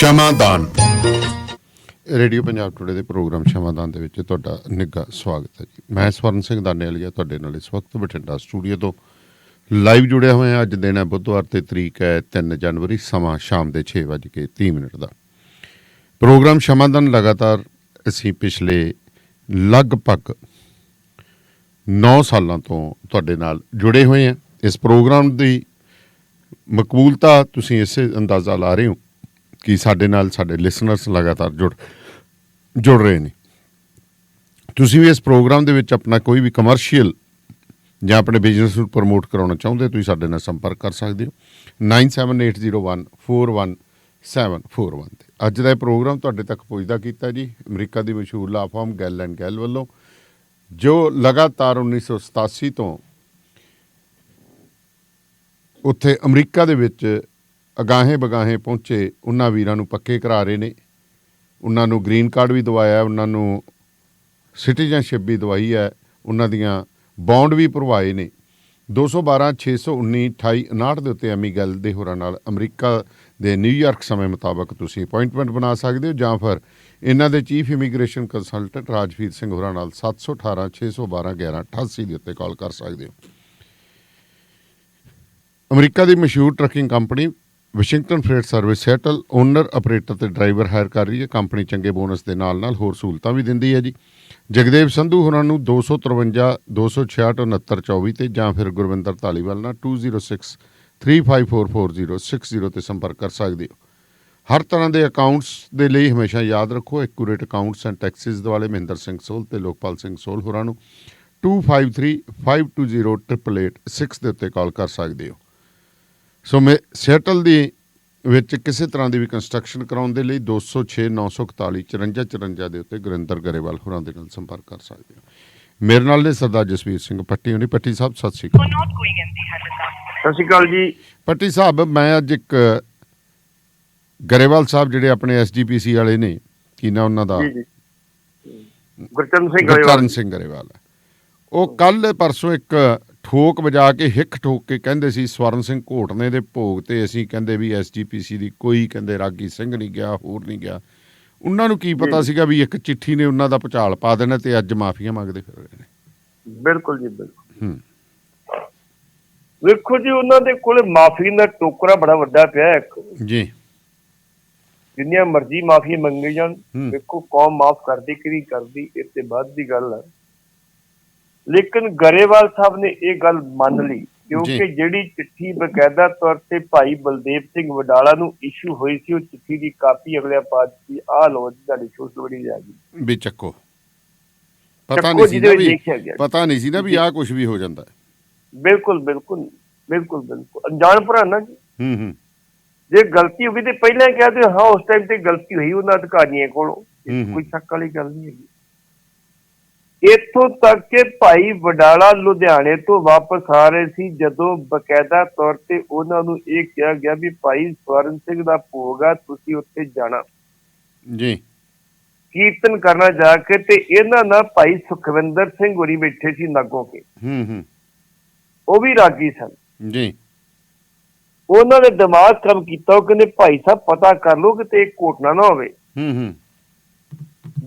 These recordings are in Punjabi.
ਸ਼ਮਾਦਾਨ। ਰੇਡੀਓ ਪੰਜਾਬ ਟੁਡੇ ਦੇ ਪ੍ਰੋਗਰਾਮ ਸ਼ਮਾਦਾਨ ਦੇ ਵਿੱਚ ਤੁਹਾਡਾ ਨਿੱਘਾ ਸਵਾਗਤ ਹੈ ਜੀ। ਮੈਂ ਸਵਰਨ ਸਿੰਘ ਦਾਨੇਵਾਲੀਆ ਤੁਹਾਡੇ ਨਾਲ ਇਸ ਵਕਤ ਬਠਿੰਡਾ ਸਟੂਡੀਓ ਤੋਂ ਲਾਈਵ ਜੁੜਿਆ ਹੋਇਆ ਹਾਂ। ਅੱਜ ਦਿਨ ਹੈ ਬੁੱਧਵਾਰ ਤੇ ਤਰੀਕ ਹੈ 3 ਜਨਵਰੀ, ਸਮਾਂ ਸ਼ਾਮ ਦੇ 6:30 ਮਿੰਟ ਦਾ। ਪ੍ਰੋਗਰਾਮ ਸ਼ਮਾਦਾਨ ਲਗਾਤਾਰ ਅਸੀਂ ਪਿਛਲੇ ਲਗਭਗ 9 ਸਾਲਾਂ ਤੋਂ ਤੁਹਾਡੇ ਨਾਲ ਜੁੜੇ ਹੋਏ ਹਾਂ। ਇਸ ਪ੍ਰੋਗਰਾਮ ਦੀ ਮਕਬੂਲਤਾ ਤੁਸੀਂ ਇਸੇ ਅੰਦਾਜ਼ਾ ਲਾ ਰਹੇ ਹੋ ਕਿ ਸਾਡੇ ਨਾਲ ਸਾਡੇ ਲਿਸਨਰਸ ਲਗਾਤਾਰ ਜੁੜ ਜੁੜ ਰਹੇ ਨੇ। ਤੁਸੀਂ ਵੀ ਇਸ ਪ੍ਰੋਗਰਾਮ ਦੇ ਵਿੱਚ ਆਪਣਾ ਕੋਈ ਵੀ ਕਮਰਸ਼ੀਅਲ ਜਾਂ ਆਪਣੇ ਬਿਜ਼ਨਸ ਨੂੰ ਪ੍ਰਮੋਟ ਕਰਾਉਣਾ ਚਾਹੁੰਦੇ ਹੋ, ਤੁਸੀਂ ਸਾਡੇ ਨਾਲ ਸੰਪਰਕ ਕਰ ਸਕਦੇ ਹੋ। 9780141741 ਤੇ ਅੱਜ ਦਾ ਇਹ ਪ੍ਰੋਗਰਾਮ ਤੁਹਾਡੇ ਤੱਕ ਪਹੁੰਚਦਾ ਕੀਤਾ ਜੀ, ਅਮਰੀਕਾ ਦੀ ਮਸ਼ਹੂਰ ਲਾ ਫਰਮ ਗੈਲ ਐਂਡ ਗੈਲ ਵੱਲੋਂ, ਜੋ ਲਗਾਤਾਰ 1987 ਤੋਂ ਉੱਥੇ ਅਮਰੀਕਾ ਦੇ ਵਿੱਚ ਅਗਾਹੇ ਬਗਾਹੇ ਪਹੁੰਚੇ, ਉਹਨਾਂ ਵੀਰਾਂ ਨੂੰ ਪੱਕੇ ਕਰਾ ਰਹੇ ਨੇ। ਉਹਨਾਂ ਨੂੰ ਗ੍ਰੀਨ ਕਾਰਡ ਵੀ ਦਵਾਇਆ ਉਹਨਾਂ ਨੂੰ ਸਿਟੀਜ਼ਨਸ਼ਿਪ ਵੀ ਦਵਾਈ ਹੈ, ਉਹਨਾਂ ਦੀਆਂ ਬੌਂਡ ਵੀ ਭਰਵਾਏ ਨੇ। 212 619 2859 ਦੇ ਉੱਤੇ ਐਮੀ ਗੱਲ ਦੇ ਹੋਰਾਂ ਨਾਲ ਅਮਰੀਕਾ ਦੇ ਨਿਊਯਾਰਕ ਸਮੇਂ ਮੁਤਾਬਕ ਤੁਸੀਂ ਅਪਾਇੰਟਮੈਂਟ ਬਣਾ ਸਕਦੇ ਹੋ। ਜਾਂ ਫਿਰ ਇਹਨਾਂ ਦੇ chief immigration consultant Rajveer Singh ਹੋਰਾਂ ਨਾਲ 718 612 1188 ਦੇ ਉੱਤੇ ਕਾਲ ਕਰ ਸਕਦੇ ਹੋ। ਅਮਰੀਕਾ ਦੀ ਮਸ਼ਹੂਰ trucking company Washington freight service Seattle owner, operator ਤੇ ਡਰਾਈਵਰ ਹਾਇਰ ਕਰ ਰਹੀ ਹੈ। ਕੰਪਨੀ ਚੰਗੇ ਬੋਨਸ ਦੇ ਨਾਲ ਨਾਲ ਹੋਰ ਸਹੂਲਤਾਂ ਵੀ ਦਿੰਦੀ ਹੈ ਜੀ। ਜਗਦੇਵ ਸੰਧੂ ਹੋਰਾਂ ਨੂੰ 253 266 6924 ਤੇ ਜਾਂ ਫਿਰ ਗੁਰਵਿੰਦਰ ਧਾਲੀਵਾਲ ਨਾਲ 206 354406 ਤੇ ਸੰਪਰਕ ਕਰ ਸਕਦੇ ਹੋ। ਹਰ ਤਰ੍ਹਾਂ ਦੇ ਅਕਾਊਂਟਸ ਦੇ ਲਈ ਹਮੇਸ਼ਾ ਯਾਦ ਰੱਖੋ ਐਕੂਰੇਟ ਅਕਾਊਂਟਸ ਐਂਡ ਟੈਕਸਿਸ ਵਾਲੇ ਮਹਿੰਦਰ ਸਿੰਘ ਸੋਲ ਤੇ ਲੋਕਪਾਲ ਸਿੰਘ ਸੋਲ ਹੋਰਾਂ ਨੂੰ 2535208886 ਦੇ ਉੱਤੇ ਕਾਲ ਕਰ ਸਕਦੇ ਹੋ। ਸੋ ਮੈਂ ਸੈਟਲ ਦੀ ਵਿੱਚ ਕਿਸੇ ਤਰ੍ਹਾਂ ਦੀ ਵੀ ਕੰਸਟਰਕਸ਼ਨ ਕਰਾਉਣ ਦੇ ਲਈ 206 941 54 54 ਦੇ ਉੱਤੇ ਗੁਰਿੰਦਰ ਗਰੇਵਾਲ ਹੋਰਾਂ ਦੇ ਨਾਲ ਸੰਪਰਕ ਕਰ ਸਕਦੇ ਹੋ। ਮੇਰੇ ਨਾਲ ਨੇ ਸਰਦਾਰ ਜਸਵੀਰ ਸਿੰਘ ਪੱਟੀ ਹੋਣੀ। ਪੱਟੀ ਸਾਹਿਬ ਸਤਿ ਸ਼੍ਰੀ ਅਕਾਲ. ਸਤਿ ਸ਼੍ਰੀ ਅਕਾਲ ਜੀ। ਪੱਟੀ ਸਾਹਿਬ ਮੈਂ ਅੱਜ ਇੱਕ ਗਰੇਵਾਲ ਸਾਹਿਬ ਜਿਹੜੇ ਆਪਣੇ ਐਸਜੀਪੀਸੀ ਵਾਲੇ ਨੇ ਕੀ ਨਾ ਉਹਨਾਂ ਦਾ? ਜੀ ਜੀ। ਗੁਰਚਰਨ ਸਿੰਘ ਗਰੇਵਾਲ। ਗੁਰਚਰਨ ਸਿੰਘ ਗਰੇਵਾਲ। ਉਹ ਕੱਲ ਪਰਸੋਂ ਇੱਕ ਠੋਕ ਵਜਾ ਕੇ ਹਿੱਕ ਠੋਕ ਕੇ ਕਹਿੰਦੇ ਸੀ ਸਵਰਨ ਸਿੰਘ ਘੋਟਨੇ ਦੇ ਭੋਗ ਤੇ ਅਸੀਂ ਕਹਿੰਦੇ ਵੀ ਐਸਜੀਪੀਸੀ ਦੀ ਕੋਈ ਕਹਿੰਦੇ ਰਾਗੀ ਸਿੰਘ ਨਹੀਂ ਗਿਆ ਹੋਰ ਨਹੀਂ ਗਿਆ। ਉਹਨਾਂ ਨੂੰ ਕੀ ਪਤਾ ਸੀਗਾ ਵੀ ਇੱਕ ਚਿੱਠੀ ਨੇ ਉਹਨਾਂ ਦਾ ਭੁਚਾਲ ਪਾ ਦੇਣਾ ਤੇ ਅੱਜ ਮਾਫੀਆਂ ਮੰਗਦੇ ਫਿਰ ਰਹੇ ਨੇ। ਬਿਲਕੁਲ ਜੀ ਬਿਲਕੁਲ। ਹੂੰ। ਵੇਖੋ ਜੀ ਉਹਨਾਂ ਦੇ ਕੋਲੇ ਮਾਫੀ ਦਾ ਟੋਕਰਾ ਬੜਾ ਵੱਡਾ ਪਿਆ ਇੱਕ। ਜੀ। ਜਿੰਨੀਆਂ ਮਰਜ਼ੀ ਮਾਫੀ ਮੰਗੀ ਜਾਣ। ਵੇਖੋ ਕੌਮ ਮਾਫ ਕਰਦੀ ਕਿ ਨਹੀਂ ਕਰਦੀ ਇਹ ਤੇ ਬਾਅਦ ਦੀ ਗੱਲ ਹੈ ਲੇਕਿਨ ਗਰੇਵਾਲ ਸਾਹਿਬ ਨੇ ਇਹ ਗੱਲ ਮੰਨ ਲਈ ਕਿਉਂਕਿ। ਜਿਹੜੀ ਚਿੱਠੀ ਬਕਾਇਦਾ ਤੌਰ ਤੇ ਭਾਈ ਬਲਦੇਵ ਸਿੰਘ ਵਡਾਲਾ ਨੂੰ ਇਸ਼ੂ ਹੋਈ ਸੀ ਉਹ ਚਿੱਠੀ ਦੀ ਕਾਪੀ ਅਗਲੇ ਪਾਸ ਦੀ ਆ ਲੋ ਤੁਹਾਡੀ ਸੋਸ਼ਲ ਮੀਡੀਆ ਜਾ ਗਈ। ਵੀ ਚੱਕੋ। ਪਤਾ ਨਹੀਂ ਸੀ ਨਾ ਵੀ। ਪਤਾ ਨਹੀਂ ਸੀ ਨਾ ਵੀ ਆਹ ਕੁਝ ਵੀ ਹੋ ਜਾਂਦਾ। ਬਿਲਕੁਲ ਬਿਲਕੁਲ ਬਿਲਕੁਲ ਬਿਲਕੁਲ। ਅਣਜਾਣ ਭਰਾ ਨਾ ਜੀ। ਹੂੰ ਹੂੰ। ਜੇ ਗਲਤੀ ਹੋ ਗਈ ਤੇ ਪਹਿਲਾਂ ਕਹਿ ਦਿਓ ਹਾਂ ਉਸ ਟਾਈਮ ਤੇ ਗਲਤੀ ਹੋਈ ਉਹਨਾਂ ਅਧਿਕਾਰੀਆਂ ਕੋਲੋਂ। ਕੋਈ ਸ਼ੱਕ ਵਾਲੀ ਗੱਲ ਨਹੀਂ ਹੈਗੀ। ਇੱਥੋਂ ਤੱਕ ਕਿ ਭਾਈ ਵਡਾਲਾ ਲੁਧਿਆਣੇ ਤੋਂ ਵਾਪਸ ਆ ਰਹੇ ਸੀ ਜਦੋਂ ਬਕਾਇਦਾ ਤੌਰ ਤੇ ਉਹਨਾਂ ਨੂੰ ਇਹ ਕਿਹਾ ਗਿਆ ਵੀ ਭਾਈ ਸਵਰਨ ਸਿੰਘ ਦਾ ਭੋਗ ਆ ਤੁਸੀਂ ਉੱਥੇ ਜਾਣਾ। ਜੀ। ਕੀਰਤਨ ਕਰਨਾ ਜਾ ਕੇ ਤੇ ਇਹਨਾਂ ਨਾਲ ਭਾਈ ਸੁਖਵਿੰਦਰ ਸਿੰਘ ਹੋਰੀ ਬੈਠੇ ਸੀ ਨਾਗੋਂ ਕੇ। ਹੂੰ ਹੂੰ। ਉਹ ਵੀ ਰਾਗੀ ਸਨ। ਜੀ। ਉਹਨਾਂ ਨੇ ਦਿਮਾਗ ਕੰਮ ਕੀਤਾ ਉਹ ਕਹਿੰਦੇ ਭਾਈ ਸਾਹਿਬ ਪਤਾ ਕਰ ਲਓ ਕਿ ਤੇ ਘੋਟਣਾ ਨਾ ਹੋਵੇ। ਹੂੰ ਹੂੰ।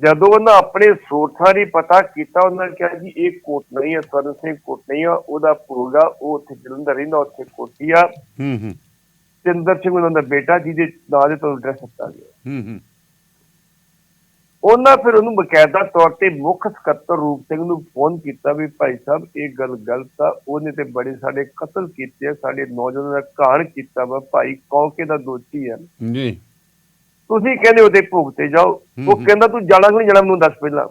ਜਦੋਂ ਉਹਨਾਂ ਆਪਣੇ ਸੋਰਸਾਂ ਦੀ ਪਤਾ ਕੀਤਾ ਉਹਨਾਂ ਨੇ ਕਿਹਾ ਜੀ ਇਹ ਕੋਟ ਨਹੀਂ ਹੈ ਸਵਰਨ ਸਿੰਘ ਕੋਟ ਨਹੀਂ ਆ ਉਹਦਾ ਪੂਰਾ ਉਹ ਉੱਥੇ ਜਲੰਧਰ ਰਹਿੰਦਾ ਉੱਥੇ ਆ। ਹੂੰ ਹੂੰ। ਚੰਦਰ ਸਿੰਘ ਉਹਨਾਂ ਦਾ ਬੇਟਾ ਜਿਹਦੇ ਨਾਂ ਦੇ ਤੋਂ ਐਡਰੈਸ ਦਿੱਤਾ ਗਿਆ। ਹੂੰ ਹੂੰ। ਉਹਨਾਂ ਫਿਰ ਉਹਨੂੰ ਬਕਾਇਦਾ ਤੌਰ ਤੇ ਮੁੱਖ ਸਕੱਤਰ ਰੂਪ ਸਿੰਘ ਨੂੰ ਫੋਨ ਕੀਤਾ ਵੀ ਭਾਈ ਸਾਹਿਬ ਇਹ ਗੱਲ ਗਲਤ ਆ ਉਹਨੇ ਤੇ ਬੜੇ ਸਾਡੇ ਕਤਲ ਕੀਤੇ ਆ ਸਾਡੇ ਨੌਜਵਾਨਾਂ ਦਾ ਘਾਣ ਕੀਤਾ ਵਾ ਭਾਈ ਕੌਕੇ ਦਾ ਦੋਸ਼ੀ ਆ। ਜੀ। ਤੁਸੀਂ ਕਹਿੰਦੇ ਉਹਦੇ ਭੋਗ ਤੇ ਜਾਓ। ਉਹ। ਕਹਿੰਦਾ ਤੂੰ ਜਾਣਾ ਕਿ ਨਹੀਂ ਜਾਣਾ? ਮੈਨੂੰ ਦੱਸ ਪਹਿਲਾਂ।